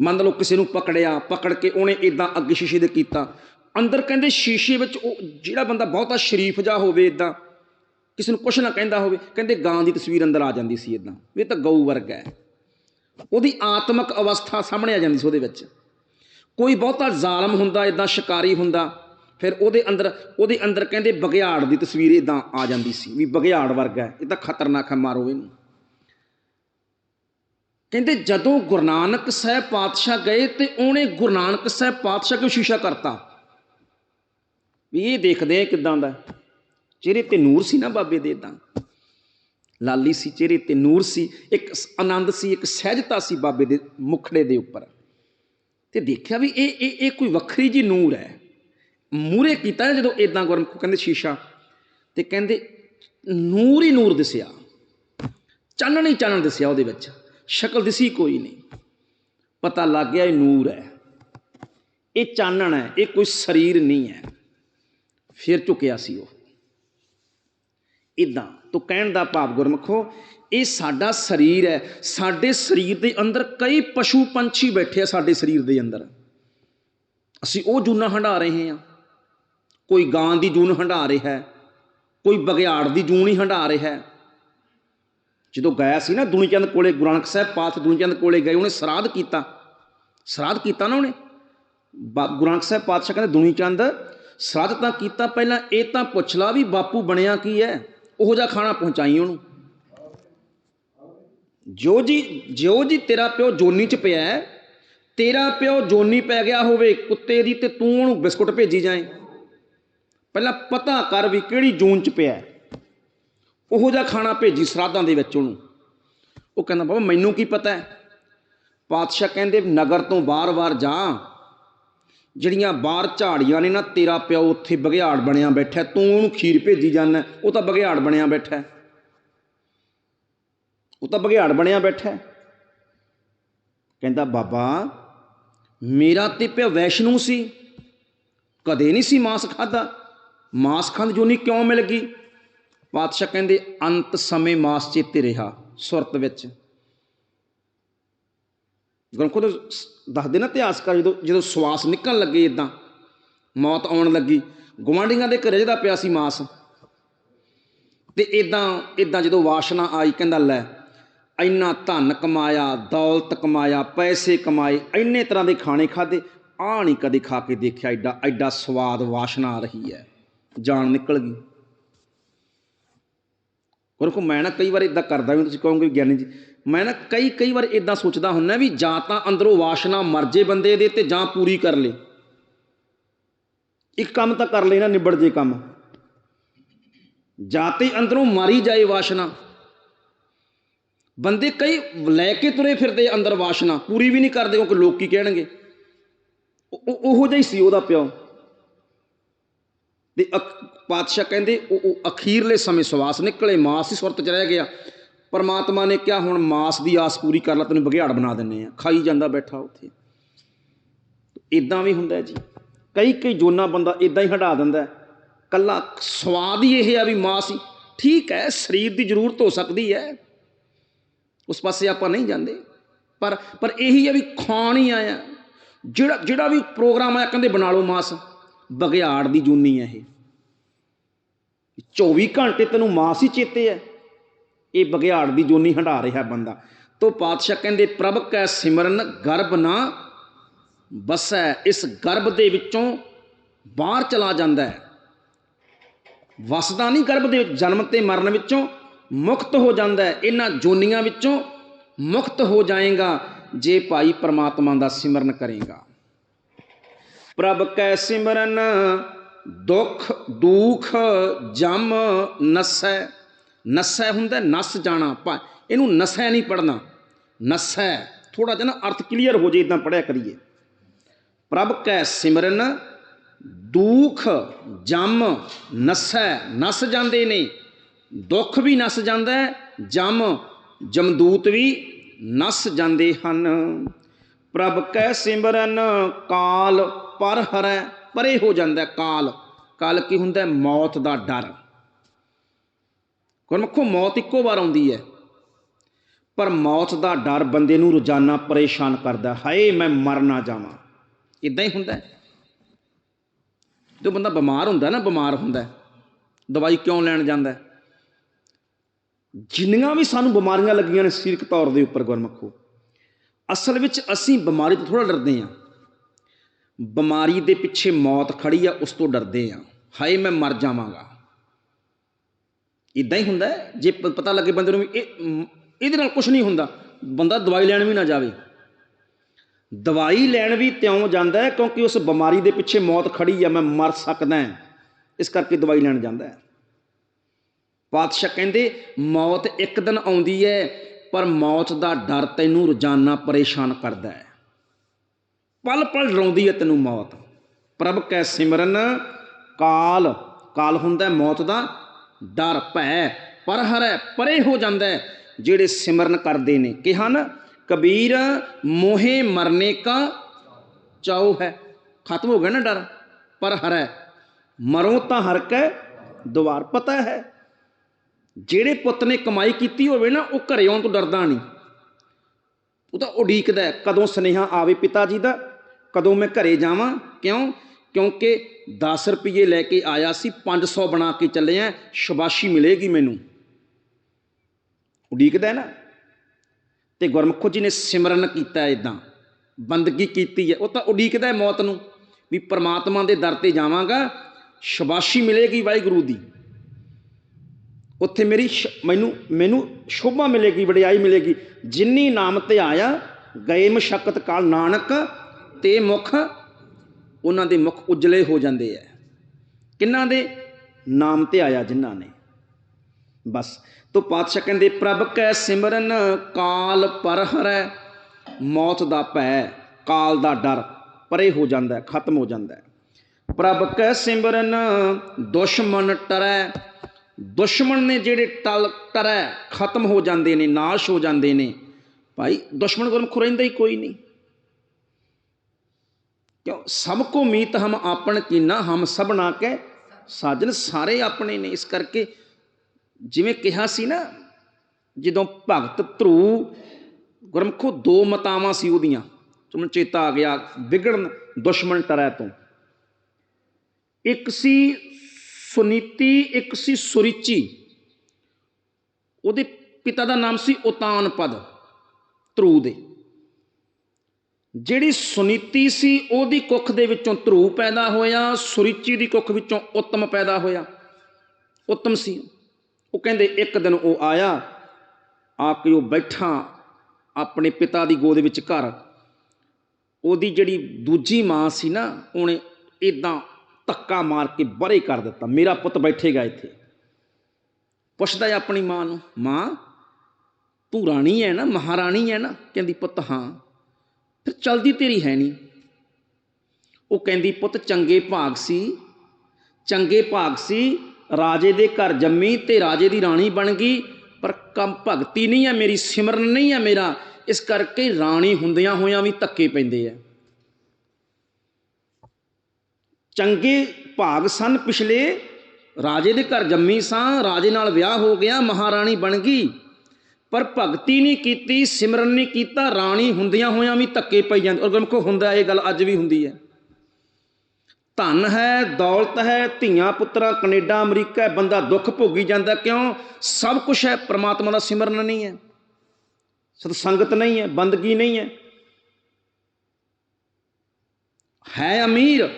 ਮੰਨ ਲਓ ਕਿਸੇ ਨੂੰ ਪਕੜਿਆ, ਪਕੜ ਕੇ ਉਹਨੇ ਇਦਾਂ ਅੱਗੇ ਸ਼ੀਸ਼ੇ ਦੇ ਕੀਤਾ। ਅੰਦਰ ਕਹਿੰਦੇ ਸ਼ੀਸ਼ੇ ਵਿੱਚ ਉਹ ਜਿਹੜਾ ਬੰਦਾ ਬਹੁਤਾ ਸ਼ਰੀਫ ਜਾ ਹੋਵੇ ਇਦਾਂ ਕਿਸੇ ਨੂੰ ਕੁਛ ਨਾ ਕਹਿੰਦਾ ਹੋਵੇ, ਕਹਿੰਦੇ ਗਾਂ ਦੀ ਤਸਵੀਰ ਅੰਦਰ ਆ ਜਾਂਦੀ ਸੀ ਇਦਾਂ ਇਹ ਤਾਂ ਗਊ ਵਰਗਾ ਹੈ। ਉਹਦੀ ਆਤਮਿਕ ਅਵਸਥਾ ਸਾਹਮਣੇ ਆ ਜਾਂਦੀ ਸੀ ਉਹਦੇ ਵਿੱਚ। ਕੋਈ ਬਹੁਤਾ ਜ਼ਾਲਮ ਹੁੰਦਾ ਇਦਾਂ ਸ਼ਿਕਾਰੀ ਹੁੰਦਾ ਫਿਰ ਉਹਦੇ ਅੰਦਰ ਉਹਦੇ ਅੰਦਰ ਕਹਿੰਦੇ ਬਗਿਆੜ ਦੀ ਤਸਵੀਰ ਇਦਾਂ ਆ ਜਾਂਦੀ ਸੀ ਵੀ ਬਗਿਆੜ ਵਰਗਾ ਇਹ ਤਾਂ ਖਤਰਨਾਕ ਹੈ, ਮਾਰੋ ਇਹਨੂੰ। ਕਹਿੰਦੇ ਜਦੋਂ ਗੁਰੂ ਨਾਨਕ ਸਾਹਿਬ ਪਾਤਸ਼ਾਹ ਗਏ ਤੇ ਉਹਨੇ ਗੁਰੂ ਨਾਨਕ ਸਾਹਿਬ ਪਾਤਸ਼ਾਹ ਨੂੰ ਸ਼ੀਸ਼ਾ ਕਰਤਾ? ਵੀ ਇਹ ਦੇਖਦੇ ਆ ਕਿਦਾਂ ਦਾ ਚਿਹਰੇ ਤੇ ਨੂਰ ਸੀ ਨਾ ਬਾਬੇ ਦੇ ਇਦਾਂ ਲਾਲੀ ਸੀ, ਚਿਹਰੇ ਤੇ ਨੂਰ ਸੀ, ਇੱਕ ਆਨੰਦ ਸੀ, ਇੱਕ ਸਹਿਜਤਾ ਸੀ ਬਾਬੇ ਦੇ ਮੁਖੜੇ ਦੇ ਉੱਪਰ। ਤੇ ਦੇਖਿਆ ਵੀ ਇਹ ਇਹ ਇਹ ਕੋਈ ਵੱਖਰੀ ਜੀ ਨੂਰ ਹੈ। ਮੂਰੇ ਕੀਤਾ ਨਾ ਜਦੋਂ ਇਦਾਂ ਗੁਰਮੁਖ ਕਹਿੰਦੇ ਸ਼ੀਸ਼ਾ ਤੇ ਕਹਿੰਦੇ ਨੂਰ ਹੀ ਨੂਰ ਦਿਸਿਆ। ਚਾਨਣ ਹੀ ਚਾਨਣ ਦਿਸਿਆ ਉਹਦੇ ਵਿੱਚ। ਸ਼ਕਲ ਦਿਸੀ ਕੋਈ ਨਹੀਂ। ਪਤਾ ਲੱਗ ਗਿਆ ਇਹ ਨੂਰ ਹੈ। ਇਹ ਚਾਨਣ ਹੈ, ਇਹ ਕੋਈ ਸਰੀਰ ਨਹੀਂ ਹੈ। ਫਿਰ ਝੁਕਿਆ ਸੀ ਉਹ। ਇਦਾਂ ਤੋਂ ਕਹਿਣ ਦਾ ਭਾਵ ਗੁਰਮਖੋ, ਇਹ ਸਾਡਾ ਸਰੀਰ ਹੈ। ਸਾਡੇ ਸਰੀਰ ਦੇ ਅੰਦਰ ਕਈ ਪਸ਼ੂ ਪੰਛੀ ਬੈਠੇ ਆ ਸਾਡੇ ਸਰੀਰ ਦੇ ਅੰਦਰ। ਅਸੀਂ ਉਹ ਜੂਨਾ ਹੰਡਾ ਰਹੇ ਹਾਂ। ਕੋਈ ਗਾਂ ਦੀ ਜੂਨ ਹੰਡਾ ਰਿਹਾ ਹੈ, ਕੋਈ ਬਗਿਆੜ ਦੀ ਜੂਨ ਹੀ ਹੰਡਾ ਰਿਹਾ ਹੈ। ਜਦੋਂ ਗਿਆ ਸੀ ਨਾ ਦੁਨੀਚੰਦ ਕੋਲੇ, ਗੁਰੂ ਨਾਨਕ ਸਾਹਿਬ ਪਾਤ ਦੁਨੀਚੰਦ ਕੋਲੇ ਗਏ, ਉਹਨੇ ਸਰਾਧ ਕੀਤਾ। ਸਰਾਧ ਕੀਤਾ ਨਾ ਉਹਨੇ। ਬਾ- ਗੁਰੂ ਨਾਨਕ ਸਾਹਿਬ ਪਾਤਸ਼ਾਹ ਕਹਿੰਦੇ, ਦੁਨੀਚੰਦ, ਸਰਾਧ ਤਾਂ ਕੀਤਾ ਪਹਿਲਾਂ, ਇਹ ਤਾਂ ਪੁੱਛ ਲਾ ਵੀ ਬਾਪੂ ਬਣਿਆ ਕੀ ਹੈ? ਉਹੋ ਜਿਹਾ ਖਾਣਾ ਪਹੁੰਚਾਈ ਉਹਨੂੰ। ਜੋ ਜੀ, ਜਿਉ ਜੀ ਤੇਰਾ ਪਿਓ ਜੋਨੀ ਚ ਪਿਆ ਤੇਰਾ ਪਿਓ ਜੋਨੀ ਪੈ ਗਿਆ ਹੋਵੇ, ਕੁੱਤੇ ਦੀ ਤੇ ਤੂੰ ਉਹਨੂੰ ਬਿਸਕੁਟ ਭੇਜੀ ਜਾਏ। ਪਹਿਲਾਂ ਪਤਾ ਕਰ ਵੀ ਕਿਹੜੀ ਜੂਨ ਚ ਪਿਆ। ਹੈ। ਉਹੋ ਜਿਹਾ ਖਾਣਾ ਭੇਜੀ ਸਰਾਧਾਂ ਦੇ ਵਿੱਚ ਉਹਨੂੰ। ਉਹ ਕਹਿੰਦਾ, ਬਾਬਾ, ਮੈਨੂੰ ਕੀ ਪਤਾ ਹੈ? ਪਾਤਸ਼ਾਹ ਕਹਿੰਦੇ, ਨਗਰ ਤੋਂ ਬਾਰ-ਬਾਰ ਜਾ। ਜਿਹੜੀਆਂ ਬਾਹਰ ਝਾੜੀਆਂ ਨੇ ਨਾ, ਤੇਰਾ ਪਿਓ ਉੱਥੇ ਬਗਿਆੜ ਬਣਿਆ ਬੈਠਾ ਤੂੰ ਉਹਨੂੰ ਖੀਰ ਭੇਜੀ ਜਾਂਦਾ ਉਹ ਤਾਂ ਬਗਿਆੜ ਬਣਿਆ ਬੈਠਾ ਉਹ ਤਾਂ ਬਗਿਆੜ ਬਣਿਆ ਬੈਠਾ ਕਹਿੰਦਾ, ਬਾਬਾ, ਮੇਰਾ ਤੇ ਪਿਓ ਵੈਸ਼ਨੂ ਸੀ। ਕਦੇ ਨਹੀਂ ਸੀ ਮਾਸ ਖਾਦਾ ਮਾਸ ਖਾਣ ਜੋਨੀ ਕਿਉਂ ਮਿਲ ਗਈ? ਪਾਤਸ਼ਾਹ ਕਹਿੰਦੇ, ਅੰਤ ਸਮੇਂ ਮਾਸ ਚੇਤੇ ਰਿਹਾ, ਸੁਰਤ ਵਿੱਚ। ਗੁਰਮੁਖ ਦੇ ਦੱਸਦੇ ਨਾ ਇਤਿਹਾਸ ਕਰ, ਜਦੋਂ ਜਦੋਂ ਸਵਾਸ ਨਿਕਲਣ ਲੱਗੇ ਇਦਾਂ ਮੌਤ ਆਉਣ ਲੱਗੀ, ਗੁਆਂਢੀਆਂ ਦੇ ਘਰੇ ਜਿਹਦਾ ਪਿਆ ਸੀ ਮਾਸ। ਤੇ ਇਦਾਂ ਇਦਾਂ ਜਦੋਂ ਵਾਸ਼ਨਾ ਆਈ, ਕਹਿੰਦਾ, ਲੈ, ਇੰਨਾ ਧਨ ਕਮਾਇਆ, ਦੌਲਤ ਕਮਾਇਆ, ਪੈਸੇ ਕਮਾਏ, ਇੰਨੇ ਤਰ੍ਹਾਂ ਦੇ ਖਾਣੇ ਖਾਦੇ ਆ ਨਹੀਂ ਕਦੇ ਖਾ ਕੇ ਦੇਖਿਆ, ਐਡਾ ਐਡਾ ਸਵਾਦ ਵਾਸ਼ਨਾ ਆ ਰਹੀ ਹੈ। ਜਾਨ ਨਿਕਲ ਗਈ। ਗੁਰਮੁਖ ਮੈਂ ਨਾ ਕਈ ਵਾਰ ਇਦਾਂ ਕਰਦਾ ਵੀ ਤੁਸੀਂ ਕਹੋਗੇ ਗਿਆਨੀ ਜੀ। ਮੈਂ ਨਾ ਕਈ ਕਈ ਵਾਰ ਇਦਾਂ ਸੋਚਦਾ ਹੁੰਦਾ ਵੀ ਜਾਂ ਤਾਂ ਅੰਦਰੋਂ ਵਾਸ਼ਨਾ ਮਰ ਜੇ ਬੰਦੇ ਦੇ ਤੇ ਜਾਂ ਪੂਰੀ ਕਰ ਲੇ। ਇੱਕ ਕੰਮ ਤਾਂ ਕਰ ਲੈ ਨਾ, ਨਿਬੜ ਜੇ ਕੰਮ। ਜਾਂ ਤੇ ਅੰਦਰੋਂ ਮਾਰੀ ਜਾਏ ਵਾਸ਼ਨਾ ਬੰਦੇ ਕਈ ਲੈ ਕੇ ਤੁਰੇ ਫਿਰਦੇ ਅੰਦਰ ਵਾਸ਼ਨਾ ਪੂਰੀ ਵੀ ਨਹੀਂ ਕਰਦੇ ਕਿਉਂਕਿ ਲੋਕ ਕੀ ਕਹਿਣਗੇ? ਉਹ- ਉਹ- ਉਹੋ ਜਿਹਾ ਹੀ ਸੀ ਉਹਦਾ ਪਿਓ। ਤੇ ਅਖ- ਪਾਤਸ਼ਾਹ ਕਹਿੰਦੇ, ਉਹ ਉਹ ਅਖੀਰਲੇ ਸਮੇਂ ਸਵਾਸ ਨਿਕਲੇ, ਮਾਸ ਹੀ ਸੁਰਤ ਚ ਰਹਿ ਗਿਆ। ਪਰਮਾਤਮਾ ਨੇ ਕਿਹਾ, ਹੁਣ ਮਾਸ ਦੀ ਆਸ ਪੂਰੀ ਕਰ ਲੈ, ਤੈਨੂੰ ਬਘਿਆੜ ਬਣਾ ਦਿੰਨੇ ਆ। ਖਾਈ ਜਾਂਦਾ ਬੈਠਾ ਉੱਥੇ। ਇਦਾਂ ਵੀ ਹੁੰਦਾ ਜੀ। ਕਈ ਕਈ ਜੋਨਾ ਬੰਦਾ ਇਦਾਂ ਹੀ ਹਟਾ ਦਿੰਦਾ ਹੈ। ਕੱਲਾ ਸਵਾਦ ਹੀ ਇਹ ਆ ਵੀ ਮਾਸ ਹੀ। ਠੀਕ ਹੈ, ਸਰੀਰ ਦੀ ਜ਼ਰੂਰਤ ਹੋ ਸਕਦੀ ਹੈ। ਉਸ ਪਾਸੇ ਆਪਾਂ ਨਹੀਂ ਜਾਂਦੇ। ਪਰ ਪਰ ਇਹੀ ਆ ਵੀ ਖਾਣ ਹੀ ਆਇਆ। ਜਿਹੜਾ ਜਿਹੜਾ ਵੀ ਪ੍ਰੋਗਰਾਮ ਆਇਆ, ਕਹਿੰਦੇ ਬਣਾ ਲਓ ਮਾਸ। ਬਗਿਆੜ ਦੀ ਜੂਨੀ ਹੈ ਇਹ। 24 ਘੰਟੇ ਤੈਨੂੰ ਮਾਸ ਹੀ ਚੇਤੇ ਹੈ। ਇਹ ਬਗਿਆੜ ਦੀ ਜੋਨੀ ਹੰਡਾ ਰਿਹਾ ਬੰਦਾ। ਤੋ ਪਾਤਸ਼ਾਹ ਕਹਿੰਦੇ, ਪ੍ਰਭ ਕੈ ਸਿਮਰਨ, ਗਰਭ ਨਾ ਬਸੈ। ਇਸ ਗਰਭ ਦੇ ਵਿੱਚੋਂ ਬਾਹਰ ਚਲਾ ਜਾਂਦਾ ਹੈ। ਵਸਦਾ ਨਹੀਂ ਗਰਭ ਦੇ ਵਿੱਚ, ਜਨਮ ਤੇ ਮਰਨ ਵਿੱਚੋਂ ਮੁਕਤ ਹੋ ਜਾਂਦਾ ਹੈ। ਇਹਨਾਂ ਜੋਨੀਆਂ ਵਿੱਚੋਂ ਮੁਕਤ ਹੋ ਜਾਏਗਾ ਜੇ ਭਾਈ ਪਰਮਾਤਮਾ ਦਾ ਸਿਮਰਨ ਕਰੇਗਾ। ਪ੍ਰਭ ਕੈ ਸਿਮਰਨ, ਦੁਖ ਦੁਖ, ਜਮ, ਨਸੈ। ਨਸੈ ਹੁੰਦਾ ਨਸ ਜਾਣਾ ਭਾ- ਇਹਨੂੰ ਨਸੈ ਨਹੀਂ ਪੜਨਾ ਨਸੈ ਥੋੜਾ ਜਿਹਾ ਨਾ ਅਰਥ ਕਲੀਅਰ ਹੋ ਜੇ, ਇਦਾਂ ਪੜਿਆ ਕਰੀਏ। ਪ੍ਰਭ ਕੈ ਸਿਮਰਨ, ਦੁਖ, ਜਮ, ਨਸੈ, ਨਸ ਜਾਂਦੇ ਨੇ। ਦੁੱਖ ਵੀ ਨਸ ਜਾਂਦਾ ਜਮ, ਜਮਦੂਤ ਵੀ ਨਸ ਜਾਂਦੇ ਹਨ। ਪ੍ਰਭ ਕੈ ਸਿਮਰਨ, ਕਾਲ ਪਰ ਹਰੈ, ਪਰੇ ਹੋ ਜਾਂਦਾ ਕਾਲ। ਕਾਲ ਕੀ ਹੁੰਦਾ? ਮੌਤ ਦਾ ਡਰ। ਗੁਰਮੁਖੋ ਮੌਤ ਇੱਕੋ ਵਾਰ ਆਉਂਦੀ ਹੈ ਪਰ ਮੌਤ ਦਾ ਡਰ ਬੰਦੇ ਨੂੰ ਰੋਜ਼ਾਨਾ ਪਰੇਸ਼ਾਨ ਕਰਦਾ। ਹਾਏ, ਮੈਂ ਮਰ ਨਾ ਜਾਵਾਂ। ਇਦਾਂ ਹੀ ਹੁੰਦਾ। ਜੋ ਬੰਦਾ ਬਿਮਾਰ ਹੁੰਦਾ ਨਾ, ਬਿਮਾਰ ਹੁੰਦਾ। ਦਵਾਈ ਕਿਉਂ ਲੈਣ ਜਾਂਦਾ? ਜਿੰਨੀਆਂ ਵੀ ਸਾਨੂੰ ਬਿਮਾਰੀਆਂ ਲੱਗੀਆਂ ਨੇ ਸਰੀਰਕ ਤੌਰ ਦੇ ਉੱਪਰ ਗੁਰਮਖੋ। ਅਸਲ ਵਿੱਚ ਅਸੀਂ ਬਿਮਾਰੀ ਤੋਂ ਥੋੜਾ ਡਰਦੇ ਹਾਂ ਬਿਮਾਰੀ ਦੇ ਪਿੱਛੇ ਮੌਤ ਖੜੀ ਆ, ਉਸ ਤੋਂ ਡਰਦੇ ਆ। ਹਾਏ, ਮੈਂ ਮਰ ਜਾਵਾਂਗਾ। ਇਦਾਂ ਹੀ ਹੁੰਦਾ ਜੇ ਪਤਾ ਲੱਗੇ ਬੰਦੇ ਨੂੰ ਵੀ ਇਹ ਇਹਦੇ ਨਾਲ ਕੁਝ ਨਹੀਂ ਹੁੰਦਾ। ਬੰਦਾ ਦਵਾਈ ਲੈਣ ਵੀ ਨਾ ਜਾਵੇ। ਦਵਾਈ ਲੈਣ ਵੀ ਤਿਉਂ ਜਾਂਦਾ ਕਿਉਂਕਿ ਉਸ ਬਿਮਾਰੀ ਦੇ ਪਿੱਛੇ ਮੌਤ ਖੜੀ ਆ, ਮੈਂ ਮਰ ਸਕਦਾ ਇਸ ਕਰਕੇ ਦਵਾਈ ਲੈਣ ਜਾਂਦਾ ਹੈ। ਪਾਤਸ਼ਾਹ ਕਹਿੰਦੇ, ਮੌਤ ਇੱਕ ਦਿਨ ਆਉਂਦੀ ਹੈ, ਪਰ ਮੌਤ ਦਾ ਡਰ ਤੈਨੂੰ ਰੋਜ਼ਾਨਾ ਪਰੇਸ਼ਾਨ ਕਰਦਾ ਹੈ। ਪਲ ਪਲ ਡਰਾਉਂਦੀ ਹੈ ਤੈਨੂੰ ਮੌਤ। ਪ੍ਰਭ ਕੈ ਸਿਮਰਨ, ਕਾਲ। ਕਾਲ ਹੁੰਦਾ ਮੌਤ ਦਾ ਡਰ, ਭੈ। ਪਰ ਹਰੈ ਪਰੇ ਹੋ ਜਾਂਦਾ ਜਿਹੜੇ ਸਿਮਰਨ ਕਰਦੇ ਨੇ। ਕਿਹਾ ਨਾ ਕਬੀਰ, ਮੋਹੇ ਮਰਨੇ ਕਾ ਚਾਉ ਹੈ। ਖਤਮ ਹੋ ਗਿਆ ਨਾ ਡਰ? ਪਰ ਹਰੈ ਮਰੋ ਤਾਂ ਹਰ ਕੈ ਦੁਆਰ ਪਤਾ ਹੈ। ਜਿਹੜੇ ਪੁੱਤ ਨੇ ਕਮਾਈ ਕੀਤੀ ਹੋਵੇ ਨਾ, ਉਹ ਘਰੇ ਆਉਣ ਤੋਂ ਡਰਦਾ ਨਹੀਂ। ਉਹ ਤਾਂ ਉਡੀਕਦਾ ਕਦੋਂ ਸੁਨੇਹਾ ਆਵੇ ਪਿਤਾ ਜੀ ਦਾ ਕਦੋਂ ਮੈਂ ਘਰੇ ਜਾਵਾਂ? ਕਿਉਂ? ਕਿਉਂਕਿ 10 ਰੁਪਏ ਲੈ ਕੇ ਆਇਆ ਸੀ 500 ਬਣਾ ਕੇ ਚੱਲੇ ਆ, ਸ਼ਬਾਸ਼ੀ ਮਿਲੇਗੀ ਮੈਨੂੰ। ਉਡੀਕਦਾ ਨਾ? ਤੇ ਗੁਰਮੁਖੋ ਜੀ ਨੇ ਸਿਮਰਨ ਕੀਤਾ ਇਦਾਂ ਬੰਦਗੀ ਕੀਤੀ ਹੈ। ਉਹ ਤਾਂ ਉਡੀਕਦਾ ਹੈ ਮੌਤ ਨੂੰ, ਵੀ ਪ੍ਰਮਾਤਮਾ ਦੇ ਦਰ ਤੇ ਜਾਵਾਂਗਾ, ਸ਼ਬਾਸ਼ੀ ਮਿਲੇਗੀ ਵਾਹਿਗੁਰੂ ਦੀ। ਉੱਥੇ ਮੇਰੀ ਸ਼- ਮੈਨੂੰ ਮੈਨੂੰ ਸ਼ੋਭਾ ਮਿਲੇਗੀ, ਵਡਿਆਈ ਮਿਲੇਗੀ। ਜਿੰਨੀ ਨਾਮ ਤੇ ਆਇਆ, ਗਏ ਮਸ਼ਕਤ ਕਾਲ ਨਾਨਕ ਤੇ ਮੁਖ ਉਹਨਾਂ ਦੇ ਮੁਖ ਉਜਲੇ ਹੋ ਜਾਂਦੇ ਐ। ਕਿੰਨਾਂ ਦੇ? ਨਾਮ ਤੇ ਆਇਆ ਜਿਨ੍ਹਾਂ ਨੇ। ਬਸ, ਤੋ ਪਾਤਸ਼ਾਹ ਕਹਿੰਦੇ, ਪ੍ਰਭ ਕੈ ਸਿਮਰਨ, ਕਾਲ ਪਰ ਹਰੈ ਮੌਤ ਦਾ ਭੈ, ਕਾਲ ਦਾ ਡਰ, ਪਰੇ ਹੋ ਜਾਂਦਾ ਹੈ ਖਤਮ ਹੋ ਜਾਂਦਾ ਹੈ ਪ੍ਰਭ ਕੈ ਸਿਮਰਨ ਦੁਸ਼ਮਨ ਟਰੈ, ਦੁਸ਼ਮਣ ਨੇ ਜਿਹੜੇ ਟਲ ਟਰੈ, ਖਤਮ ਹੋ ਜਾਂਦੇ ਨੇ, ਨਾਸ਼ ਹੋ ਜਾਂਦੇ ਨੇ। ਭਾਈ, ਦੁਸ਼ਮਣ ਗੁਰਮੁਖ ਰਹਿੰਦਾ ਹੀ ਕੋਈ ਨਹੀਂ। ਕਿਉਂ? ਸਭ ਕੋ ਮੀਤ ਹਮ ਆਪਣ ਕੀਨਾ ਹਮ ਸਭ ਨਾ ਕੇ। ਸਾਜਨ ਸਾਰੇ ਆਪਣੇ ਨੇ ਇਸ ਕਰਕੇ। ਜਿਵੇਂ ਕਿਹਾ ਸੀ ਨਾ, ਜਦੋਂ ਭਗਤ ਧਰੂ ਗੁਰਮਖੋ ਦੋ ਮਤਾਵਾਂ ਸੀ ਉਹਦੀਆਂ ਤੁਹਾਨੂੰ ਚੇਤਾ ਆ ਗਿਆ, ਵਿਗੜਨ, ਦੁਸ਼ਮਣ ਟਰੈ ਤੋਂ। ਇੱਕ ਸੀ ਸੁਨੀਤੀ, ਇੱਕ ਸੀ ਸੁਰਿਚੀ। ਉਹਦੇ ਪਿਤਾ ਦਾ ਨਾਮ ਸੀ ਉਤਾਨ ਪਦ ਧਰੂ ਦੇ। ਜਿਹੜੀ ਸੁਨੀਤੀ ਸੀ, ਉਹਦੀ ਕੁੱਖ ਦੇ ਵਿੱਚੋਂ ਧਰੂ ਪੈਦਾ ਹੋਇਆ, ਸੁਰਿਚੀ ਦੀ ਕੁੱਖ ਵਿੱਚੋਂ ਉੱਤਮ ਪੈਦਾ ਹੋਇਆ। ਉੱਤਮ ਸੀ। ਉਹ ਕਹਿੰਦੇ, ਇੱਕ ਦਿਨ ਉਹ ਆਇਆ, ਆ ਕੇ ਉਹ ਬੈਠਾ ਆਪਣੇ ਪਿਤਾ ਦੀ ਗੋਦ ਵਿੱਚ ਘਰ। ਉਹਦੀ ਜਿਹੜੀ ਦੂਜੀ ਮਾਂ ਸੀ ਨਾ, ਉਹਨੇ ਇਦਾਂ ਧੱਕਾ ਮਾਰ ਕੇ ਬਰੇ ਕਰ ਦਿੱਤਾ। ਮੇਰਾ ਪੁੱਤ ਬੈਠੇਗਾ ਇੱਥੇ। ਪੁੱਛਦਾ ਹੈ ਆਪਣੀ ਮਾਂ ਨੂੰ, ਮਾਂ, ਤੂੰ ਰਾਣੀ ਹੈ ਨਾ, ਮਹਾਰਾਣੀ ਹੈ ਨਾ? ਕਹਿੰਦੀ, ਪੁੱਤ, ਹਾਂ। ਫਿਰ ਚਲਦੀ ਤੇਰੀ ਹੈ ਨਹੀਂ। ਉਹ ਕਹਿੰਦੀ, ਪੁੱਤ, ਚੰਗੇ ਭਾਗ ਸੀ। ਚੰਗੇ ਭਾਗ ਸੀ। ਰਾਜੇ ਦੇ ਘਰ ਜੰਮੀ ਤੇ ਰਾਜੇ ਦੀ ਰਾਣੀ ਬਣ ਗਈ। ਪਰ ਕੰਮ ਭਗਤੀ ਨਹੀਂ ਹੈ ਮੇਰੀ, ਸਿਮਰਨ ਨਹੀਂ ਹੈ ਮੇਰਾ। ਇਸ ਕਰਕੇ ਰਾਣੀ ਹੁੰਦਿਆਂ ਹੋਇਆਂ ਵੀ ਧੱਕੇ ਪੈਂਦੇ ਆ। ਚੰਗੇ ਭਾਗ ਸਨ ਪਿਛਲੇ। ਰਾਜੇ ਦੇ ਘਰ ਜੰਮੀ ਸਾਂ। ਰਾਜੇ ਨਾਲ ਵਿਆਹ ਹੋ ਗਿਆ। ਮਹਾਰਾਣੀ ਬਣ ਗਈ। ਪਰ ਭਗਤੀ ਨਹੀਂ ਕੀਤੀ ਸਿਮਰਨ ਨਹੀਂ ਕੀਤਾ ਰਾਣੀ ਹੁੰਦੀਆਂ ਹੋਇਆਂ ਵੀ ਧੱਕੇ ਪਈ ਜਾਂਦੇ। ਔਰ ਗੁਰਮੁਖੋ ਹੁੰਦਾ ਇਹ ਗੱਲ ਅੱਜ ਵੀ ਹੁੰਦੀ ਹੈ। ਧਨ ਹੈ ਦੌਲਤ ਹੈ ਧੀਆਂ ਪੁੱਤਰਾਂ ਕੈਨੇਡਾ ਅਮਰੀਕਾ ਹੈ, ਬੰਦਾ ਦੁੱਖ ਭੋਗੀ ਜਾਂਦਾ। ਕਿਉਂ? ਸਭ ਕੁਝ ਹੈ ਪ੍ਰਮਾਤਮਾ ਦਾ ਸਿਮਰਨ ਨਹੀਂ ਹੈ। ਸਤ ਸੰਗਤ ਨਹੀਂ ਹੈ ਬੰਦਗੀ ਨਹੀਂ ਹੈ। ਹੈ ਅਮੀਰ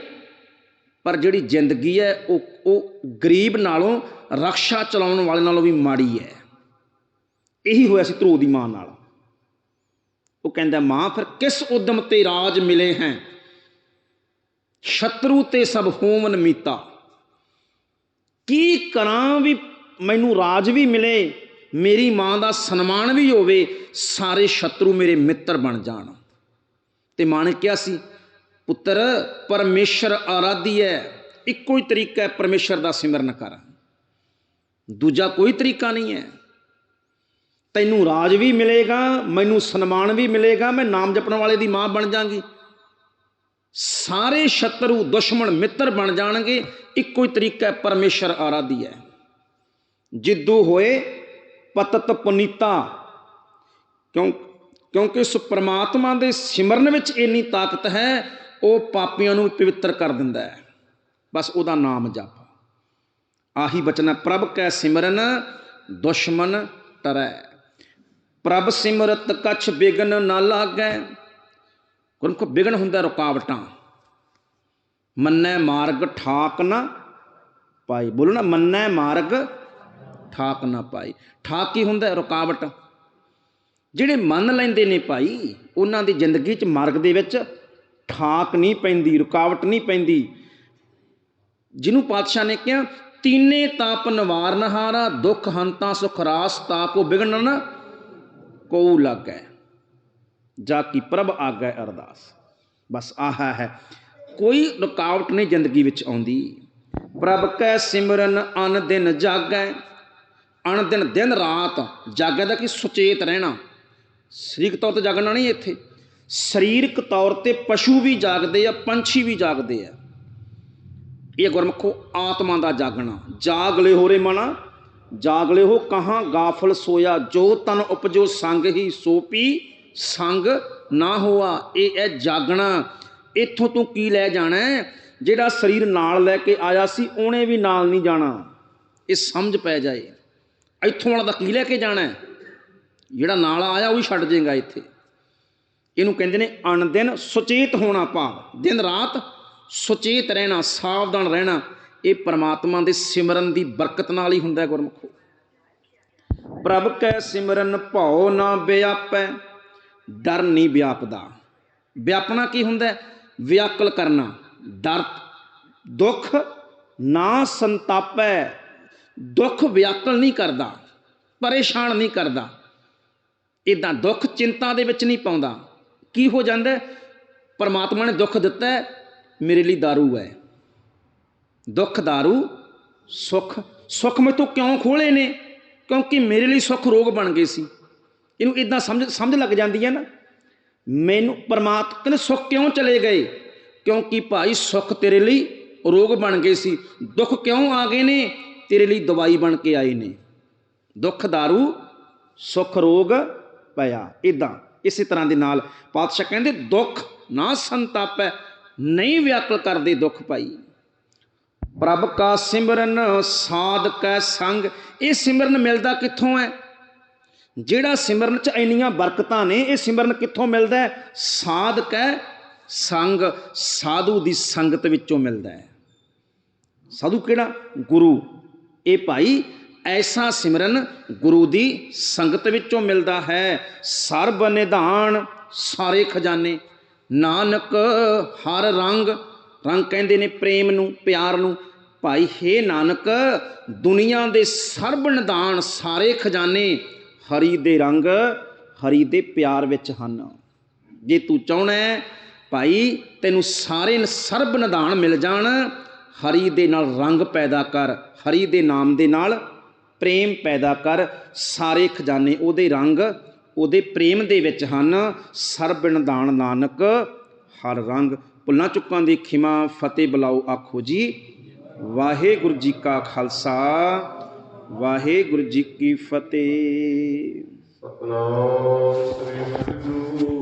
ਪਰ ਜਿਹੜੀ ਜ਼ਿੰਦਗੀ ਹੈ ਉਹ ਉਹ ਗਰੀਬ ਨਾਲੋਂ ਰਕਸ਼ਾ ਚਲਾਉਣ ਵਾਲੇ ਨਾਲੋਂ ਵੀ ਮਾੜੀ ਹੈ। ਇਹੀ ਹੋਇਆ ਸੀ ਧਰੂ ਦੀ ਮਾਂ ਨਾਲ। ਉਹ ਕਹਿੰਦਾ, ਮਾਂ, ਫਿਰ ਕਿਸ ਉਦਮ ਤੇ ਰਾਜ ਮਿਲੇ ਹੈ? ਸ਼ਤਰੂ ਤੇ ਸਭ ਹੋਮਨ ਮੀਤਾ। ਕੀ ਕਰਾਂ ਵੀ ਮੈਨੂੰ ਰਾਜ ਵੀ ਮਿਲੇ, ਮੇਰੀ ਮਾਂ ਦਾ ਸਨਮਾਨ ਵੀ ਹੋਵੇ, ਸਾਰੇ ਸ਼ਤਰੂ ਮੇਰੇ ਮਿੱਤਰ ਬਣ ਜਾਣ। ਤੇ ਮਾਂ ਨੇ ਕਿਹਾ ਸੀ, ਪੁੱਤਰ, ਪਰਮੇਸ਼ਰ ਆਰਾਧੀ ਹੈ ਇੱਕੋ ਹੀ ਤਰੀਕਾ ਹੈ ਪਰਮੇਸ਼ਰ ਦਾ ਸਿਮਰਨ ਕਰ। ਦੂਜਾ ਕੋਈ ਤਰੀਕਾ ਨਹੀਂ ਹੈ ਤੈਨੂੰ ਰਾਜ ਵੀ ਮਿਲੇਗਾ, ਮੈਨੂੰ ਸਨਮਾਨ ਵੀ ਮਿਲੇਗਾ, ਮੈਂ ਨਾਮ ਜਪਣ ਵਾਲੇ ਦੀ ਮਾਂ ਬਣ ਜਾਾਂਗੀ ਸਾਰੇ ਸ਼ਤਰੂ, ਦੁਸ਼ਮਣ, ਮਿੱਤਰ ਬਣ ਜਾਣਗੇ, ਇੱਕੋ ਹੀ ਤਰੀਕਾ ਹੈ, ਪਰਮੇਸ਼ਰ ਆਰਾਧੀ ਹੈ। ਜਿੱਦੂ ਹੋਏ, ਪਤਤ ਪੁਨੀਤਾ। ਕਿਉਂ, ਕਿਉਂਕਿ ਉਸ ਪ੍ਰਮਾਤਮਾ ਦੇ ਸਿਮਰਨ ਵਿੱਚ ਇੰਨੀ ਤਾਕਤ ਹੈ, ਉਹ ਪਾਪੀਆਂ ਨੂੰ ਪਵਿੱਤਰ ਕਰ ਦਿੰਦਾ ਹੈ। ਬਸ ਉਹਦਾ ਨਾਮ ਜਪ। ਆਹੀ ਬਚਨ ਹੈ, ਪ੍ਰਭ ਕੈ ਸਿਮਰਨ, ਦੁਸ਼ਮਨ ਤਰੈ ਪ੍ਰਭ ਸਿਮਰਤ ਕਛ ਬਿਗਨ ਨਾ ਲਾਗੈ। ਗੁਰਮੁਖ ਬਿਗਨ ਹੁੰਦਾ ਰੁਕਾਵਟਾਂ। ਮੰਨੈ ਮਾਰਗ ਠਾਕ ਨਾ ਪਾਈ। ਬੋਲੋ ਨਾ, ਮੰਨੈ ਮਾਰਗ ਠਾਕ ਨਾ ਪਾਈ। ਠਾਕ ਕੀ ਹੁੰਦਾ? ਰੁਕਾਵਟ। ਜਿਹੜੇ ਮੰਨ ਲੈਂਦੇ ਨੇ ਭਾਈ, ਉਹਨਾਂ ਦੀ ਜ਼ਿੰਦਗੀ 'ਚ ਮਾਰਗ ਦੇ ਵਿੱਚ ਠਾਕ ਨਹੀਂ ਪੈਂਦੀ, ਰੁਕਾਵਟ ਨਹੀਂ ਪੈਂਦੀ। ਜਿਹਨੂੰ ਪਾਤਸ਼ਾਹ ਨੇ ਕਿਹਾ, ਤੀਨੇ ਤਾਪ ਨਿਵਾਰਨ ਹਾਰਾ, ਦੁੱਖ ਹੰਤਾ ਸੁਖ ਰਾਸ ਤਾ ਕੋ ਬਿਗਣਨ ਲਾਗੈ, ਜਾ ਕੀ ਪ੍ਰਭ ਆਗੈ ਅਰਦਾਸ। ਬਸ ਆਹਾ ਹੈ, ਕੋਈ ਰੁਕਾਵਟ ਨਹੀਂ ਜ਼ਿੰਦਗੀ ਵਿੱਚ ਆਉਂਦੀ। ਪ੍ਰਭ ਕੈ ਸਿਮਰਨ ਅਨ ਦਿਨ ਜਾਗੈ ਅਣ ਦਿਨ ਦਿਨ ਰਾਤ ਜਾਗੈ ਦਾ ਕੀ ਸੁਚੇਤ ਰਹਿਣਾ? ਸਰੀਰਕ ਤੌਰ ਤੇ ਜਾਗਣਾ ਨਹੀਂ ਇੱਥੇ। ਸਰੀਰਕ ਤੌਰ ਤੇ ਪਸ਼ੂ ਵੀ ਜਾਗਦੇ ਆ, ਪੰਛੀ ਵੀ ਜਾਗਦੇ ਆ। ਇਹ ਗੁਰਮਖੋ ਆਤਮਾ ਦਾ ਜਾਗਣਾ, ਜਾਗ ਲੈ ਹੋਰੇ ਮਨਾ। ਜਾਗ ਲੈ ਹੋ ਕਹਾਂ ਗਾਫਲ ਸੋਇਆ, ਜੋ ਤਨ ਉਪਜੋ ਸੰਗ ਹੀ ਸੋਪੀ, ਸੰਗ ਨਾ ਹੋਆ, ਇਹ ਹੈ ਜਾਗਣਾ। ਇੱਥੋਂ ਤੂੰ ਕੀ ਲੈ ਜਾਣਾ ਜਿਹੜਾ ਸਰੀਰ ਨਾਲ ਲੈ ਕੇ ਆਇਆ ਸੀ, ਉਹਨੇ ਵੀ ਨਾਲ ਨਹੀਂ ਜਾਣਾ। ਇਹ ਸਮਝ ਪੈ ਜਾਏ। ਇੱਥੋਂ ਵਾਲਾ ਤਾਂ ਕੀ ਲੈ ਕੇ ਜਾਣਾ ਜਿਹੜਾ ਨਾਲ ਆਇਆ, ਉਹ ਵੀ ਛੱਡ ਜਾਏਗਾ ਇੱਥੇ। ਇਹਨੂੰ ਕਹਿੰਦੇ ਨੇ ਅਣਦਿਨ ਸੁਚੇਤ ਹੋਣਾ ਭਾਵ। ਦਿਨ ਰਾਤ ਸੁਚੇਤ ਰਹਿਣਾ, ਸਾਵਧਾਨ ਰਹਿਣਾ। ਇਹ ਪਰਮਾਤਮਾ ਦੇ ਸਿਮਰਨ ਦੀ ਬਰਕਤ ਨਾਲ ਹੀ ਹੁੰਦਾ ਹੈ ਗੁਰਮੁਖੋ। ਪ੍ਰਭ ਕੈ ਸਿਮਰਨ ਭਉ ਨਾ ਵਿਆਪੈ, ਡਰ ਨਹੀਂ ਵਿਆਪਦਾ। ਵਿਆਪਣਾ ਕੀ ਹੁੰਦਾ ਵਿਆਕਲ ਕਰਨਾ। ਡਰ, ਦੁੱਖ ਨਾ ਸੰਤਾਪੈ। ਦੁੱਖ ਵਿਆਕਲ ਨਹੀਂ ਕਰਦਾ, ਪਰੇਸ਼ਾਨ ਨਹੀਂ ਕਰਦਾ। ਇਦਾਂ ਦੁੱਖ ਚਿੰਤਾ ਦੇ ਵਿੱਚ ਨਹੀਂ ਪਾਉਂਦਾ। ਕੀ ਹੋ ਜਾਂਦਾ ਪਰਮਾਤਮਾ ਨੇ ਦੁੱਖ ਦਿੱਤਾ ਮੇਰੇ ਲਈ दारू ਹੈ। ਦੁੱਖ दारू ਸੁੱਖ ਸੁੱਖ ਮੈਥੋਂ ਕਿਉਂ ਖੋਲੇ ਨੇ ਕਿਉਂਕਿ ਮੇਰੇ ਲਈ ਸੁੱਖ ਰੋਗ ਬਣ ਗਏ ਸੀ ਇਹਨੂੰ ਇਦਾਂ ਸਮਝ ਸਮਝ ਲੱਗ ਜਾਂਦੀ ਹੈ ਨਾ ਮੈਨੂੰ ਪਰਮਾਤਮਾ ਕਹਿੰਦੇ ਸੁੱਖ ਕਿਉਂ ਚਲੇ ਗਏ ਕਿਉਂਕਿ ਭਾਈ ਸੁੱਖ ਤੇਰੇ ਲਈ ਰੋਗ ਬਣ ਗਏ ਸੀ ਦੁੱਖ ਕਿਉਂ ਆ ਗਏ ਨੇ ਤੇਰੇ ਲਈ ਦਵਾਈ ਬਣ ਕੇ ਆਏ ਨੇ ਦੁੱਖ दारू ਸੁੱਖ ਰੋਗ ਪਿਆ ਇਦਾਂ ਇਸੇ ਤਰ੍ਹਾਂ ਦੇ ਨਾਲ ਪਾਤਸ਼ਾਹ ਕਹਿੰਦੇ ਦੁੱਖ ਨਾ ਸੰਤਾਪੈ ਨਹੀਂ ਵਿਆਕਲ ਕਰਦੇ ਦੁੱਖ ਭਾਈ ਪ੍ਰਭ ਕਾ ਸਿਮਰਨ ਸਾਧ ਕੈ ਸੰਗ। ਇਹ ਸਿਮਰਨ ਮਿਲਦਾ ਕਿੱਥੋਂ ਹੈ? ਜਿਹੜਾ ਸਿਮਰਨ ਚ ਇੰਨੀਆਂ ਬਰਕਤਾਂ ਨੇ, ਇਹ ਸਿਮਰਨ ਕਿੱਥੋਂ ਮਿਲਦਾ ਹੈ? ਸਾਧ ਕੈ ਸੰਗ। ਸਾਧੂ ਦੀ ਸੰਗਤ ਵਿੱਚੋਂ ਮਿਲਦਾ ਹੈ। ਸਾਧੂ ਕਿਹੜਾ? ਗੁਰੂ। ਇਹ ਭਾਈ ਐਸਾ ਸਿਮਰਨ ਗੁਰੂ ਦੀ ਸੰਗਤ ਵਿੱਚੋਂ ਮਿਲਦਾ ਹੈ। ਸਰਬ ਨਿਧਾਨ ਸਾਰੇ ਖਜ਼ਾਨੇ। ਨਾਨਕ ਹਰ ਰੰਗ ਰੰਗ ਕਹਿੰਦੇ ਨੇ ਪ੍ਰੇਮ ਨੂੰ, ਪਿਆਰ ਨੂੰ, ਭਾਈ ਹੇ ਨਾਨਕ, ਦੁਨੀਆ ਦੇ ਸਰਬ ਨਿਦਾਨ ਸਾਰੇ ਖਜ਼ਾਨੇ ਹਰੀ ਦੇ ਰੰਗ, ਹਰੀ ਦੇ ਪਿਆਰ ਵਿੱਚ ਹਨ। ਜੇ ਤੂੰ ਚਾਹਣਾ ਭਾਈ, ਤੈਨੂੰ ਸਾਰੇ ਸਰਬ ਨਿਦਾਨ ਮਿਲ ਜਾਣ, ਹਰੀ ਦੇ ਨਾਲ ਰੰਗ ਪੈਦਾ ਕਰ, ਹਰੀ ਦੇ ਨਾਮ ਦੇ ਨਾਲ ਪ੍ਰੇਮ ਪੈਦਾ ਕਰ, ਸਾਰੇ ਖਜ਼ਾਨੇ ਉਹਦੇ ਰੰਗ, ਉਹਦੇ ਪ੍ਰੇਮ ਦੇ ਵਿੱਚ ਹਨ। ਸਰਬ ਨਿਦਾਨ ਨਾਨਕ, ਹਰ ਰੰਗ ਭੁੱਲਾਂ ਚੁੱਕਾਂ ਦੀ ਖਿਮਾ ਫਤਿਹ ਬੁਲਾਓ ਆਖੋ ਜੀ। ਵਾਹਿਗੁਰੂ ਜੀ ਕਾ ਖਾਲਸਾ, ਵਾਹਿਗੁਰੂ ਜੀ ਕੀ ਫਤਿਹ। ਸਤਨਾਮ ਸ੍ਰੀ ਵਾਹਿਗੁਰੂ।